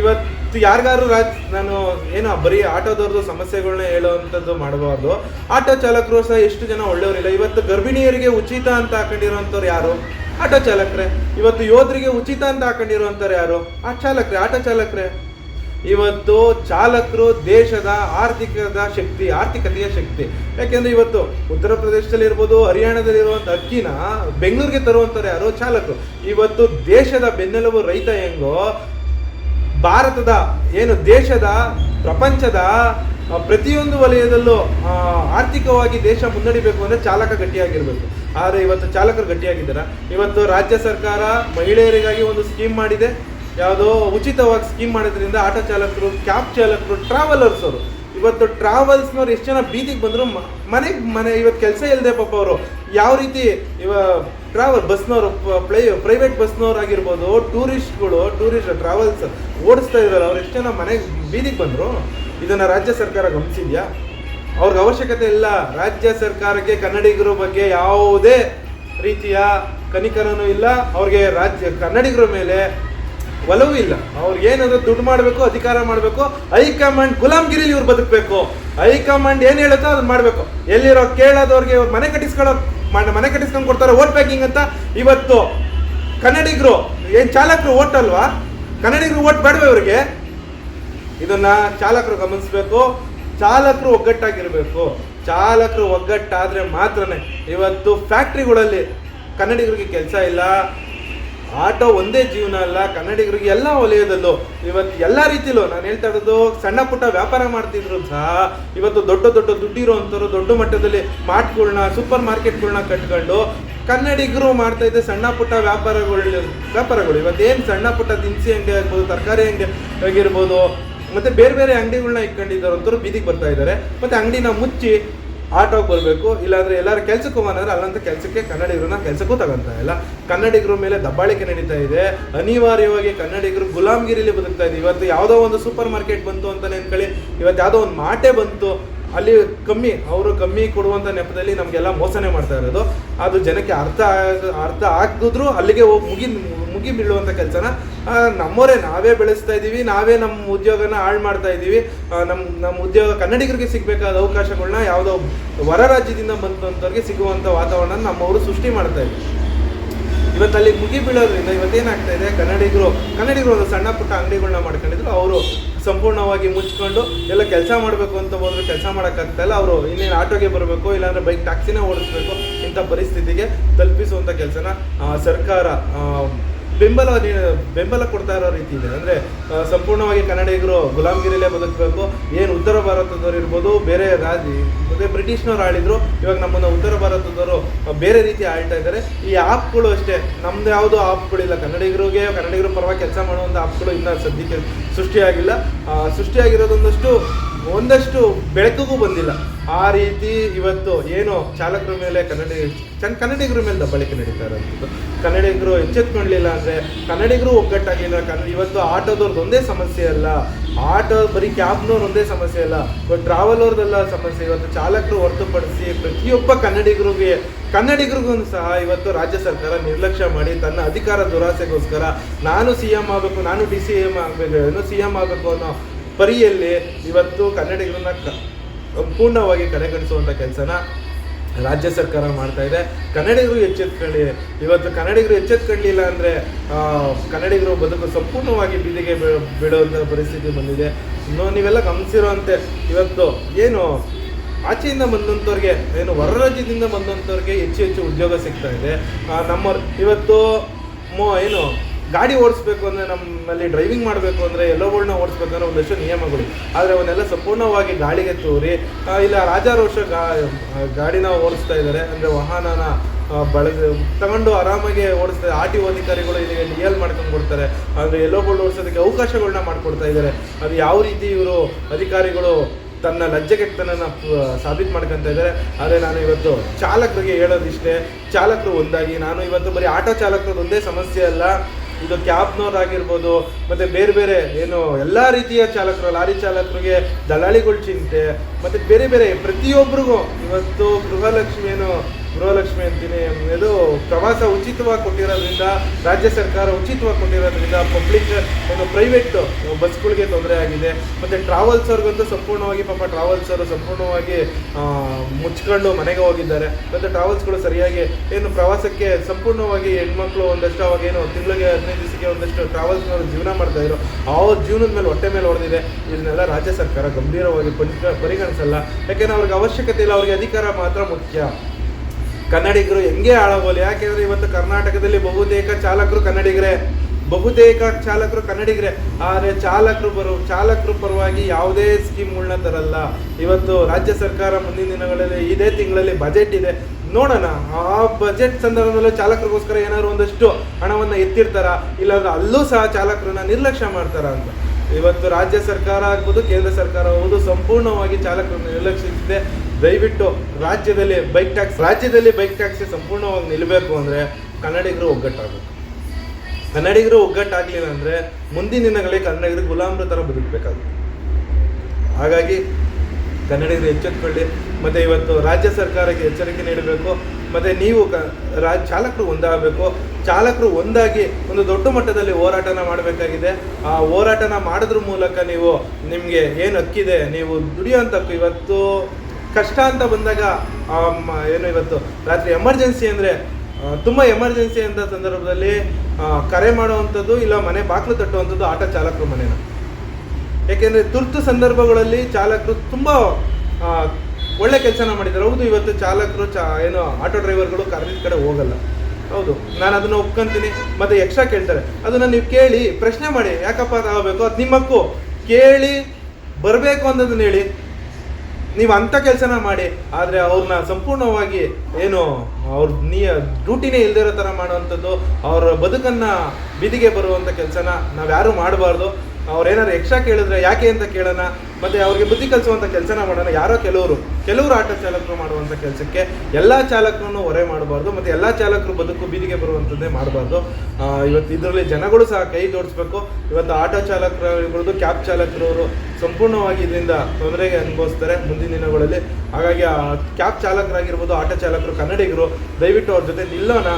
ಇವತ್ತು ಯಾರಿಗಾರು ರಾಜ್, ನಾನು ಏನು ಬರೀ ಆಟೋದವ್ರದ್ದು ಸಮಸ್ಯೆಗಳನ್ನ ಹೇಳುವಂಥದ್ದು ಮಾಡಬಾರ್ದು. ಆಟೋ ಚಾಲಕರು ಸಹ ಎಷ್ಟು ಜನ ಒಳ್ಳೆಯವರಿಲ್ಲ. ಇವತ್ತು ಗರ್ಭಿಣಿಯರಿಗೆ ಉಚಿತ ಅಂತ ಹಾಕೊಂಡಿರುವಂಥವ್ರು ಯಾರು? ಆಟೋ ಚಾಲಕರೇ. ಇವತ್ತು ಯೋಧರಿಗೆ ಉಚಿತ ಅಂತ ಹಾಕೊಂಡಿರುವಂಥವ್ರು ಯಾರು? ಆ ಚಾಲಕರೇ, ಆಟೋ ಚಾಲಕರೇ. ಇವತ್ತು ಚಾಲಕರು ದೇಶದ ಆರ್ಥಿಕದ ಶಕ್ತಿ, ಆರ್ಥಿಕತೆಯ ಶಕ್ತಿ. ಯಾಕೆಂದ್ರೆ ಇವತ್ತು ಉತ್ತರ ಪ್ರದೇಶದಲ್ಲಿ ಇರ್ಬೋದು ಹರಿಯಾಣದಲ್ಲಿ ಇರುವಂತ ಅಕ್ಕಿನ ಬೆಂಗಳೂರಿಗೆ ತರುವಂತಾರೆ ಯಾರೋ ಚಾಲಕರು. ಇವತ್ತು ದೇಶದ ಬೆನ್ನೆಲುಬು ರೈತ ಹೆಂಗೋ, ಭಾರತದ ಏನು ದೇಶದ, ಪ್ರಪಂಚದ ಪ್ರತಿಯೊಂದು ವಲಯದಲ್ಲೂ ಆರ್ಥಿಕವಾಗಿ ದೇಶ ಮುನ್ನಡಿಬೇಕು ಅಂದ್ರೆ ಚಾಲಕ ಗಟ್ಟಿಯಾಗಿರ್ಬೇಕು. ಆದರೆ ಇವತ್ತು ಚಾಲಕರು ಗಟ್ಟಿಯಾಗಿದ್ದಾರೆ? ಇವತ್ತು ರಾಜ್ಯ ಸರ್ಕಾರ ಮಹಿಳೆಯರಿಗಾಗಿ ಒಂದು ಸ್ಕೀಮ್ ಮಾಡಿದೆ. ಯಾವುದೋ ಉಚಿತವಾಗಿ ಸ್ಕೀಮ್ ಮಾಡೋದ್ರಿಂದ ಆಟೋ ಚಾಲಕರು ಕ್ಯಾಬ್ ಚಾಲಕರು ಟ್ರಾವೆಲರ್ಸ್ ಅವರು. ಇವತ್ತು ಟ್ರಾವೆಲ್ಸ್ನವ್ರು ಎಷ್ಟು ಜನ ಬೀದಿಗೆ ಬಂದರು ಮನೆಗೆ ಮನೆ ಇವತ್ತು ಕೆಲಸ ಇಲ್ಲದೆ ಪಾಪ ಅವರು. ಯಾವ ರೀತಿ ಇವ ಟ್ರಾವೆಲ್ ಬಸ್ನವರು ಪ್ಲೈ ಪ್ರೈವೇಟ್ ಬಸ್ನವ್ರು ಆಗಿರ್ಬೋದು ಟೂರಿಸ್ಟ್ಗಳು ಟೂರಿಸ್ಟ್ ಟ್ರಾವೆಲ್ಸ್ ಓಡಿಸ್ತಾ ಇದ್ದಾರೆ ಅವ್ರು ಎಷ್ಟು ಜನ ಮನೆಗೆ ಬೀದಿಗೆ ಬಂದರು? ಇದನ್ನು ರಾಜ್ಯ ಸರ್ಕಾರ ಗಮನಿಸಿದ್ಯಾ? ಅವ್ರಿಗೆ ಅವಶ್ಯಕತೆ ಇಲ್ಲ. ರಾಜ್ಯ ಸರ್ಕಾರಕ್ಕೆ ಕನ್ನಡಿಗರ ಬಗ್ಗೆ ಯಾವುದೇ ರೀತಿಯ ಕನಿಕರನೂ ಇಲ್ಲ. ಅವ್ರಿಗೆ ರಾಜ್ಯ ಕನ್ನಡಿಗರ ಮೇಲೆ ಒಲವು ಇಲ್ಲ. ಅವ್ರಿಗೆ ಏನಂದ್ರೆ ದುಡ್ಡು ಮಾಡಬೇಕು, ಅಧಿಕಾರ ಮಾಡಬೇಕು, ಹೈಕಮಾಂಡ್ ಗುಲಾಮ್ಗಿರಿಲಿ ಇವ್ರು ಬದುಕಬೇಕು. ಹೈಕಮಾಂಡ್ ಏನು ಹೇಳುತ್ತೋ ಅದನ್ನ ಮಾಡಬೇಕು. ಎಲ್ಲಿರೋ ಕೇಳೋದವ್ರಿಗೆ ಇವ್ರು ಮನೆ ಕಟ್ಟಿಸ್ಕೊಳ್ಳೋ, ಮನೆ ಕಟ್ಟಿಸ್ಕೊಂಡು ಕೊಡ್ತಾರೆ ಓಟ್ ಬ್ಯಾಂಕಿಂಗ್ ಅಂತ. ಇವತ್ತು ಕನ್ನಡಿಗರು, ಏನು ಚಾಲಕರು ಓಟ್ ಅಲ್ವಾ? ಕನ್ನಡಿಗರು ಓಟ್ ಬೇಡವೇ ಇವ್ರಿಗೆ? ಇದನ್ನ ಚಾಲಕರು ಗಮನಿಸಬೇಕು. ಚಾಲಕರು ಒಗ್ಗಟ್ಟಾಗಿರಬೇಕು. ಚಾಲಕರು ಒಗ್ಗಟ್ಟಾದ್ರೆ ಮಾತ್ರನೇ. ಇವತ್ತು ಫ್ಯಾಕ್ಟ್ರಿಗಳಲ್ಲಿ ಕನ್ನಡಿಗರಿಗೆ ಕೆಲಸ ಇಲ್ಲ. ಆಟೋ ಒಂದೇ ಜೀವನ ಅಲ್ಲ, ಕನ್ನಡಿಗರಿಗೆ ಎಲ್ಲ ವಲಯದಲ್ಲೂ ಇವತ್ತು ಎಲ್ಲ ರೀತಿಲೂ, ನಾನು ಹೇಳ್ತಾ ಇರೋದು, ಸಣ್ಣ ಪುಟ್ಟ ವ್ಯಾಪಾರ ಮಾಡ್ತಿದ್ರು ಸಹ ಇವತ್ತು ದೊಡ್ಡ ದೊಡ್ಡ ದುಡ್ಡಿರುವಂಥವ್ರು ದೊಡ್ಡ ಮಟ್ಟದಲ್ಲಿ ಮಾರ್ಟ್ಗಳನ್ನ ಸೂಪರ್ ಮಾರ್ಕೆಟ್ಗಳನ್ನ ಕಟ್ಕೊಂಡು ಕನ್ನಡಿಗರು ಮಾಡ್ತಾ ಇದ್ದೆ ಸಣ್ಣ ಪುಟ್ಟ ವ್ಯಾಪಾರಗಳು ವ್ಯಾಪಾರಗಳು. ಇವತ್ತೇನು ಸಣ್ಣ ಪುಟ್ಟ ದಿನಸಿ ಅಂಗಡಿ ಆಗ್ಬೋದು, ತರಕಾರಿ ಅಂಗಡಿ ಆಗಿರ್ಬೋದು, ಮತ್ತು ಬೇರೆ ಬೇರೆ ಅಂಗಡಿಗಳನ್ನ ಇಟ್ಕೊಂಡಿದ್ದವಂತವ್ರು ಬೀದಿಗೆ ಬರ್ತಾ ಇದ್ದಾರೆ. ಮತ್ತು ಅಂಗಡಿನ ಮುಚ್ಚಿ ಆಟೋಗೆ ಬರಬೇಕು, ಇಲ್ಲಾಂದ್ರೆ ಎಲ್ಲಾರು ಕೆಲ್ಸಕ್ಕೂ ಹೋಗೋಣಂದ್ರೆ ಅಲ್ಲಂತ ಕೆಲಸಕ್ಕೆ ಕನ್ನಡಿಗರನ್ನ ಕೆಲಸಕ್ಕೂ ತಗೊಂತಾ ಇಲ್ಲ. ಕನ್ನಡಿಗರ ಮೇಲೆ ದಬ್ಬಾಳಿಕೆ ನಡೀತಾ ಇದೆ. ಅನಿವಾರ್ಯವಾಗಿ ಕನ್ನಡಿಗರು ಗುಲಾಮ್ಗಿರಿಲಿ ಬದುಕ್ತಾ ಇದೆ ಇವತ್ತು ಯಾವುದೋ ಒಂದು ಸೂಪರ್ ಮಾರ್ಕೆಟ್ ಬಂತು ಅಂತ ನೆನ್ಕೊಳ್ಳಿ. ಇವತ್ತು ಯಾವುದೋ ಒಂದು ಮಾಟೆ ಬಂತು. ಅಲ್ಲಿ ಕಮ್ಮಿ, ಅವರು ಕಮ್ಮಿ ಕೊಡುವಂಥ ನೆಪದಲ್ಲಿ ನಮಗೆಲ್ಲ ಮೋಸನೆ ಮಾಡ್ತಾ ಇರೋದು. ಅದು ಜನಕ್ಕೆ ಅರ್ಥ ಆಗ, ಅರ್ಥ ಆಗಿದ್ರು ಅಲ್ಲಿಗೆ ಹೋಗಿ ಮುಗಿ ಮುಗಿ ಬೀಳುವಂಥ ಕೆಲಸನ ನಮ್ಮವರೇ ನಾವೇ ಬೆಳೆಸ್ತಾ ಇದ್ದೀವಿ, ನಾವೇ ನಮ್ಮ ಉದ್ಯೋಗನ ಹಾಳು ಮಾಡ್ತಾ ಇದ್ದೀವಿ. ನಮ್ಮ ನಮ್ಮ ಉದ್ಯೋಗ ಕನ್ನಡಿಗರಿಗೆ ಸಿಗಬೇಕಾದ ಅವಕಾಶಗಳನ್ನ ಯಾವುದೋ ಹೊರ ರಾಜ್ಯದಿಂದ ಬಂದಂಥವ್ರಿಗೆ ಸಿಗುವಂಥ ವಾತಾವರಣ ನಮ್ಮವರು ಸೃಷ್ಟಿ ಮಾಡ್ತಾ ಇದ್ದೀವಿ. ಇವತ್ತು ಅಲ್ಲಿ ಮುಗಿ ಬೀಳೋದ್ರಿಂದ ಇವತ್ತೇನಾಗ್ತಾ ಇದೆ? ಕನ್ನಡಿಗರು ಕನ್ನಡಿಗರು ಒಂದು ಸಣ್ಣ ಪುಟ್ಟ ಅಂಗಡಿಗಳನ್ನ ಮಾಡ್ಕೊಂಡಿದ್ರು. ಅವರು ಸಂಪೂರ್ಣವಾಗಿ ಮುಚ್ಕೊಂಡು ಎಲ್ಲ ಕೆಲಸ ಮಾಡಬೇಕು ಅಂತ ಹೋದ್ರೆ ಕೆಲಸ ಮಾಡೋಕ್ಕಾಗ್ತಾ ಇಲ್ಲ. ಅವರು ಇನ್ನೇನು ಆಟೋಗೆ ಬರಬೇಕು, ಇಲ್ಲಾಂದರೆ ಬೈಕ್ ಟ್ಯಾಕ್ಸಿನೇ ಓಡಿಸ್ಬೇಕು ಇಂಥ ಪರಿಸ್ಥಿತಿಗೆ ತಲುಪಿಸುವಂಥ ಕೆಲಸನ ಸರ್ಕಾರ ಬೆಂಬಲ ಬೆಂಬಲ ಕೊಡ್ತಾ ಇರೋ ರೀತಿ ಇದೆ. ಅಂದರೆ ಸಂಪೂರ್ಣವಾಗಿ ಕನ್ನಡಿಗರು ಗುಲಾಮ್ಗಿರಿಲೇ ಬದುಕಬೇಕು. ಏನು ಉತ್ತರ ಭಾರತದವರು ಇರ್ಬೋದು, ಬೇರೆ ರಾಜ್ಯ ಮತ್ತು ಬ್ರಿಟಿಷ್ನವ್ರು ಆಳಿದ್ರು, ಇವಾಗ ನಮ್ಮನ್ನು ಉತ್ತರ ಭಾರತದವರು ಬೇರೆ ರೀತಿ ಆಳ್ತಾ ಇದ್ದಾರೆ. ಈ ಆ್ಯಪ್ಗಳು ಅಷ್ಟೇ. ನಮ್ದು ಯಾವುದೋ ಆ್ಯಪ್ಗಳಿಲ್ಲ ಕನ್ನಡಿಗರಿಗೆ, ಕನ್ನಡಿಗರು ಪರವಾಗಿ ಕೆಲಸ ಮಾಡುವಂಥ ಆ್ಯಪ್ಗಳು ಇನ್ನೂ ಸದ್ಯಕ್ಕೆ ಸೃಷ್ಟಿಯಾಗಿಲ್ಲ. ಸೃಷ್ಟಿಯಾಗಿರೋದೊಂದಷ್ಟು, ಒಂದಷ್ಟು ಬೆಳಕಿಗೂ ಬಂದಿಲ್ಲ. ಆ ರೀತಿ ಇವತ್ತು ಏನು ಚಾಲಕರ ಮೇಲೆ ಕನ್ನಡಿ, ಚನ್, ಕನ್ನಡಿಗರ ಮೇಲೆ ದಬ್ಬಳಿಕೆ ನಡೀತಾ ಇರೋದು ಕನ್ನಡಿಗರು ಎಚ್ಚೆತ್ಕೊಳ್ಳಿಲ್ಲ ಅಂದರೆ, ಕನ್ನಡಿಗರು ಒಗ್ಗಟ್ಟಾಗಿಲ್ಲ ಕನ್ನಡ ಇವತ್ತು ಆಟೋದವ್ರದ್ದು ಒಂದೇ ಸಮಸ್ಯೆ ಅಲ್ಲ. ಆಟೋ ಬರೀ ಕ್ಯಾಬ್ನವ್ರು ಒಂದೇ ಸಮಸ್ಯೆ ಅಲ್ಲ ಬಟ್ ಟ್ರಾವೆಲ್ ಅವ್ರದ್ದೆಲ್ಲ ಸಮಸ್ಯೆ. ಇವತ್ತು ಚಾಲಕರು ಹೊರತುಪಡಿಸಿ ಪ್ರತಿಯೊಬ್ಬ ಕನ್ನಡಿಗರಿಗೆ, ಕನ್ನಡಿಗರಿಗೂ ಸಹ ಇವತ್ತು ರಾಜ್ಯ ಸರ್ಕಾರ ನಿರ್ಲಕ್ಷ್ಯ ಮಾಡಿ ತನ್ನ ಅಧಿಕಾರ ದುರಾಸೆಗೋಸ್ಕರ ನಾನು ಸಿ ಎಂ ಆಗಬೇಕು, ನಾನು ಡಿ ಸಿ ಎಂ ಆಗಬೇಕು, ಏನು ಸಿ ಎಂ ಆಗಬೇಕು ಅನ್ನೋ ಪರಿಯಲ್ಲಿ ಇವತ್ತು ಕನ್ನಡಿಗರನ್ನ ಸಂಪೂರ್ಣವಾಗಿ ಕಡೆಗಣಿಸುವಂಥ ಕೆಲಸನ ರಾಜ್ಯ ಸರ್ಕಾರ ಮಾಡ್ತಾ ಇದೆ. ಕನ್ನಡಿಗರು ಎಚ್ಚೆತ್ಕೊಳ್ಳಿ. ಇವತ್ತು ಕನ್ನಡಿಗರು ಎಚ್ಚೆತ್ಕೊಳ್ಳಿಲ್ಲ ಅಂದರೆ ಕನ್ನಡಿಗರು ಬದುಕು ಸಂಪೂರ್ಣವಾಗಿ ಬೀದಿಗೆ ಬೀಳುವಂಥ ಪರಿಸ್ಥಿತಿ ಬಂದಿದೆ. ನೀವೆಲ್ಲ ಗಮನಿಸಿರುವಂತೆ ಇವತ್ತು ಏನು ಆಚೆಯಿಂದ ಬಂದಂಥವ್ರಿಗೆ ಏನು ಹೊರ ರಾಜ್ಯದಿಂದ ಬಂದಂಥವ್ರಿಗೆ ಹೆಚ್ಚು ಹೆಚ್ಚು ಉದ್ಯೋಗ ಸಿಗ್ತಾ ಇದೆ. ನಮ್ಮ, ಇವತ್ತು ಮೋ, ಏನು ಗಾಡಿ ಓಡಿಸ್ಬೇಕು ಅಂದರೆ ನಮ್ಮಲ್ಲಿ ಡ್ರೈವಿಂಗ್ ಮಾಡಬೇಕು ಅಂದರೆ ಎಲ್ಲೋಗಳನ್ನ ಓಡಿಸ್ಬೇಕಂದ್ರೆ ಒಂದಷ್ಟು ನಿಯಮಗಳು. ಆದರೆ ಅವನ್ನೆಲ್ಲ ಸಂಪೂರ್ಣವಾಗಿ ಗಾಳಿಗೆ ತೋರಿ ಇಲ್ಲ ರಾಜಾರೋಷ ಗಾ ಗಾಡಿನ ಓಡಿಸ್ತಾ ಇದ್ದಾರೆ. ಅಂದರೆ ವಾಹನನ ಬಳಸಿ ತಗೊಂಡು ಆರಾಮಾಗಿ ಓಡಿಸ್ತಾರೆ ಆರ್ ಟಿ ಒ ಅಧಿಕಾರಿಗಳು ಇದಕ್ಕೆ ಡಿ ಎಲ್ ಮಾಡ್ಕೊಂಡು ಕೊಡ್ತಾರೆ. ಅಂದರೆ ಎಲ್ಲೋಗಳು ಓಡಿಸೋದಕ್ಕೆ ಅವಕಾಶಗಳನ್ನ ಮಾಡಿಕೊಡ್ತಾ ಇದ್ದಾರೆ. ಅದು ಯಾವ ರೀತಿ ಇವರು ಅಧಿಕಾರಿಗಳು ತನ್ನ ಲಜ್ಜೆಗೆಟ್ಟನನ್ನ ಸಾಬೀತು ಮಾಡ್ಕೊತ ಇದ್ದಾರೆ. ಆದರೆ ನಾನು ಇವತ್ತು ಚಾಲಕರಿಗೆ ಹೇಳೋದಿಷ್ಟೇ, ಚಾಲಕರು ಒಂದಾಗಿ, ನಾನು ಇವತ್ತು ಬರೀ ಆಟೋ ಚಾಲಕರದ್ದು ಒಂದೇ ಸಮಸ್ಯೆ ಅಲ್ಲ. ಇದು ಕ್ಯಾಬ್ನವ್ರಾಗಿರ್ಬೋದು ಮತ್ತು ಬೇರೆ ಬೇರೆ ಏನು ಎಲ್ಲ ರೀತಿಯ ಚಾಲಕರು, ಲಾರಿ ಚಾಲಕರಿಗೆ ದಲ್ಲಾಳಿಗಳ ಚಿಂತೆ, ಮತ್ತು ಬೇರೆ ಬೇರೆ ಪ್ರತಿಯೊಬ್ಬರಿಗೂ ಇವತ್ತು ಗೃಹಲಕ್ಷ್ಮಿ ಏನು ಗೃಹಲಕ್ಷ್ಮಿ ಅಂತೀನಿ ಇದು ಪ್ರವಾಸ ಉಚಿತವಾಗಿ ಕೊಟ್ಟಿರೋದ್ರಿಂದ, ರಾಜ್ಯ ಸರ್ಕಾರ ಉಚಿತವಾಗಿ ಕೊಟ್ಟಿರೋದ್ರಿಂದ ಪಬ್ಲಿಕ್ ಒಂದು ಪ್ರೈವೇಟ್ ಬಸ್ಗಳಿಗೆ ತೊಂದರೆ ಆಗಿದೆ. ಮತ್ತು ಟ್ರಾವೆಲ್ಸ್ ಅವ್ರಿಗಂತೂ ಸಂಪೂರ್ಣವಾಗಿ ಪಾಪ ಟ್ರಾವೆಲ್ಸ್ ಅವರು ಸಂಪೂರ್ಣವಾಗಿ ಮುಚ್ಕೊಂಡು ಮನೆಗೆ ಹೋಗಿದ್ದಾರೆ. ಮತ್ತು ಟ್ರಾವೆಲ್ಸ್ಗಳು ಸರಿಯಾಗಿ ಏನು ಪ್ರವಾಸಕ್ಕೆ ಸಂಪೂರ್ಣವಾಗಿ ಹೆಣ್ಮಕ್ಳು ಒಂದಷ್ಟು ಅವಾಗ ಏನು ತಿಂಗಳಿಗೆ ಹದಿನೈದು ದಿವಸಕ್ಕೆ ಒಂದಷ್ಟು ಟ್ರಾವೆಲ್ಸ್ನವರು ಜೀವನ ಮಾಡ್ತಾ ಇದ್ರು. ಅವ್ರ ಜೀವನದ ಮೇಲೆ ಹೊಟ್ಟೆ ಮೇಲೆ ಹೊಡೆದಿದೆ. ಇದನ್ನೆಲ್ಲ ರಾಜ್ಯ ಸರ್ಕಾರ ಗಂಭೀರವಾಗಿ ಪರಿಗ- ಪರಿಗಣಿಸಲ್ಲ. ಯಾಕೆಂದ್ರೆ ಅವ್ರಿಗೆ ಅವಶ್ಯಕತೆ ಇಲ್ಲ, ಅವ್ರಿಗೆ ಅಧಿಕಾರ ಮಾತ್ರ ಮುಖ್ಯ. ಕನ್ನಡಿಗರು ಹೆಂಗೆ ಹಾಳಾಗೋಲಿ ಯಾಕೆಂದ್ರೆ ಇವತ್ತು ಕರ್ನಾಟಕದಲ್ಲಿ ಬಹುತೇಕ ಚಾಲಕರು ಕನ್ನಡಿಗರೇ. ಬಹುತೇಕ ಚಾಲಕರು ಕನ್ನಡಿಗರೇ. ಆದರೆ ಚಾಲಕರು ಬರು, ಚಾಲಕರು ಪರವಾಗಿ ಯಾವುದೇ ಸ್ಕೀಮ್ಗಳನ್ನ ತರಲ್ಲ. ಇವತ್ತು ರಾಜ್ಯ ಸರ್ಕಾರ ಮುಂದಿನ ದಿನಗಳಲ್ಲಿ, ಇದೇ ತಿಂಗಳಲ್ಲಿ ಬಜೆಟ್ ಇದೆ. ನೋಡೋಣ, ಆ ಬಜೆಟ್ ಸಂದರ್ಭದಲ್ಲಿ ಚಾಲಕರಿಗೋಸ್ಕರ ಏನಾದ್ರು ಒಂದಷ್ಟು ಹಣವನ್ನು ಎತ್ತಿರ್ತಾರ? ಇಲ್ಲಾಂದ್ರೆ ಅಲ್ಲೂ ಸಹ ಚಾಲಕರನ್ನ ನಿರ್ಲಕ್ಷ್ಯ ಮಾಡ್ತಾರ ಅಂತ. ಇವತ್ತು ರಾಜ್ಯ ಸರ್ಕಾರ ಆಗ್ಬೋದು, ಕೇಂದ್ರ ಸರ್ಕಾರ ಆಗ್ಬೋದು, ಸಂಪೂರ್ಣವಾಗಿ ಚಾಲಕರನ್ನು ನಿರ್ಲಕ್ಷಿಸಿದೆ. ದಯವಿಟ್ಟು ರಾಜ್ಯದಲ್ಲಿ ಬೈಕ್ ಟ್ಯಾಕ್ಸ್ ರಾಜ್ಯದಲ್ಲಿ ಬೈಕ್ ಟ್ಯಾಕ್ಸಿ ಸಂಪೂರ್ಣವಾಗಿ ನಿಲ್ಲಬೇಕು ಅಂದರೆ ಕನ್ನಡಿಗರು ಒಗ್ಗಟ್ಟಾಗಬೇಕು. ಕನ್ನಡಿಗರು ಒಗ್ಗಟ್ಟಾಗಲಿಲ್ಲ ಅಂದರೆ ಮುಂದಿನ ದಿನಗಳಿಗೆ ಕನ್ನಡಿಗರು ಗುಲಾಮರ ಥರ ಬದುಕಬೇಕಾಗುತ್ತೆ. ಹಾಗಾಗಿ ಕನ್ನಡಿಗರು ಎಚ್ಚೆತ್ಕೊಳ್ಳಿ. ಮತ್ತು ಇವತ್ತು ರಾಜ್ಯ ಸರ್ಕಾರಕ್ಕೆ ಎಚ್ಚರಿಕೆ ನೀಡಬೇಕು. ಮತ್ತು ನೀವು ಕ ಚಾಲಕರು ಒಂದಾಗಬೇಕು. ಚಾಲಕರು ಒಂದಾಗಿ ಒಂದು ದೊಡ್ಡ ಮಟ್ಟದಲ್ಲಿ ಹೋರಾಟನ ಮಾಡಬೇಕಾಗಿದೆ. ಆ ಹೋರಾಟನ ಮಾಡೋದ್ರ ಮೂಲಕ ನೀವು ನಿಮಗೆ ಏನು ಹಕ್ಕಿದೆ? ನೀವು ದುಡಿಯೋಂಥಕ್ಕು ಇವತ್ತು ಕಷ್ಟ ಅಂತ ಬಂದಾಗ ಏನು ಇವತ್ತು, ರಾತ್ರಿ ಎಮರ್ಜೆನ್ಸಿ ಅಂದರೆ ತುಂಬ ಎಮರ್ಜೆನ್ಸಿ ಅಂತ ಸಂದರ್ಭದಲ್ಲಿ ಕರೆ ಮಾಡುವಂಥದ್ದು ಇಲ್ಲ ಮನೆ ಬಾಗಿಲು ತಟ್ಟುವಂಥದ್ದು ಆಟೋ ಚಾಲಕರು ಮನೆನ? ಯಾಕೆಂದರೆ ತುರ್ತು ಸಂದರ್ಭಗಳಲ್ಲಿ ಚಾಲಕರು ತುಂಬ ಒಳ್ಳೆ ಕೆಲಸನ ಮಾಡಿದ್ದಾರೆ. ಹೌದು, ಇವತ್ತು ಚಾಲಕರು ಚಾ, ಏನು, ಆಟೋ ಡ್ರೈವರ್ಗಳು ಕರೆದಿದ್ದ ಕಡೆ ಹೋಗಲ್ಲ. ಹೌದು, ನಾನು ಅದನ್ನು ಒಪ್ಕೊಂತೀನಿ. ಮತ್ತು ಎಕ್ಸ್ಟ್ರಾ ಕೇಳ್ತಾರೆ. ಅದನ್ನು ನೀವು ಕೇಳಿ ಪ್ರಶ್ನೆ ಮಾಡಿ. ಯಾಕಪ್ಪ ಆಗಬೇಕು ಅದು ನಿಮ್ಮಕ್ಕೂ. ಕೇಳಿ ಬರಬೇಕು ಅನ್ನೋದನ್ನ ಹೇಳಿ. ನೀವು ಅಂಥ ಕೆಲಸನ ಮಾಡಿ, ಆದರೆ ಅವ್ರನ್ನ ಸಂಪೂರ್ಣವಾಗಿ ಏನು, ಅವ್ರ ನೀ ಡ್ಯೂಟಿನೇ ಇಲ್ದಿರೋ ಥರ ಮಾಡುವಂಥದ್ದು, ಅವರ ಬದುಕನ್ನು ಬೀದಿಗೆ ಬರುವಂಥ ಕೆಲಸನ ನಾವು ಯಾರೂ ಮಾಡಬಾರ್ದು. ಅವ್ರು ಎಕ್ಷಾ ಎಕ್ಸ್ಟ್ರಾ ಕೇಳಿದ್ರೆ ಯಾಕೆ ಅಂತ ಕೇಳೋಣ? ಮತ್ತೆ ಅವ್ರಿಗೆ ಬುದ್ಧಿ ಕಲಿಸುವಂತ ಕೆಲಸನ ಮಾಡೋಣ. ಯಾರೋ ಕೆಲವರು. ಕೆಲವರು ಆಟೋ ಚಾಲಕರು ಮಾಡುವಂಥ ಕೆಲಸಕ್ಕೆ ಎಲ್ಲಾ ಚಾಲಕರನ್ನು ಹೊರೆ ಮಾಡಬಾರ್ದು, ಮತ್ತೆ ಎಲ್ಲಾ ಚಾಲಕರು ಬದುಕು ಬೀದಿಗೆ ಬರುವಂತದ್ದೇ ಮಾಡಬಾರ್ದು. ಇವತ್ತು ಇದರಲ್ಲಿ ಜನಗಳು ಸಹ ಕೈ ಜೋಡಿಸ್ಬೇಕು. ಇವತ್ತು ಆಟೋ ಚಾಲಕರುಗಳದ್ದು ಕ್ಯಾಬ್ ಚಾಲಕರವರು ಸಂಪೂರ್ಣವಾಗಿ ಇದರಿಂದ ತೊಂದರೆಗೆ ಅನುಭವಿಸ್ತಾರೆ ಮುಂದಿನ ದಿನಗಳಲ್ಲಿ. ಹಾಗಾಗಿ ಕ್ಯಾಬ್ ಚಾಲಕರಾಗಿರ್ಬೋದು, ಆಟೋ ಚಾಲಕರು, ಕನ್ನಡಿಗರು, ದಯವಿಟ್ಟು ಅವ್ರ ಜೊತೆ ನಿಲ್ಲೋಣ.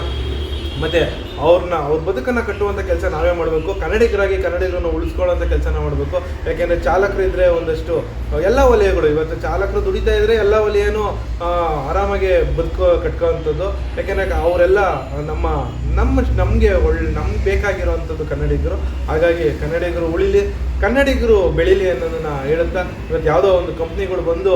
ಮತ್ತೆ ಅವ್ರನ್ನ ಅವ್ರ ಬದುಕನ್ನ ಕಟ್ಟುವಂತ ಕೆಲಸ ನಾವೇ ಮಾಡಬೇಕು. ಕನ್ನಡಿಗರಾಗಿ ಕನ್ನಡಿಗರನ್ನು ಉಳಿಸ್ಕೊಳ್ಳುವಂತ ಕೆಲಸನ ಮಾಡಬೇಕು. ಯಾಕೆಂದ್ರೆ ಚಾಲಕರು ಇದ್ರೆ ಒಂದಷ್ಟು, ಎಲ್ಲ ವಲಯಗಳು, ಇವತ್ತು ಚಾಲಕರು ದುಡಿತಾ ಇದ್ರೆ ಎಲ್ಲ ವಲಯನೂ ಆರಾಮಾಗಿ ಬದುಕೋ ಕಟ್ಕೋವಂಥದ್ದು ಯಾಕೆಂದ್ರೆ ಅವರೆಲ್ಲ ನಮ್ಮ ನಮ್ಮ ನಮಗೆ ಒಳ್ಳೆ ನಮ್ಗೆ ಬೇಕಾಗಿರುವಂಥದ್ದು ಕನ್ನಡಿಗರು. ಹಾಗಾಗಿ ಕನ್ನಡಿಗರು ಉಳಿಲಿ, ಕನ್ನಡಿಗರು ಬೆಳೀಲಿ ಅನ್ನೋದನ್ನ ಹೇಳುತ್ತಾ, ಇವತ್ತು ಯಾವುದೋ ಒಂದು ಕಂಪ್ನಿಗಳು ಬಂದು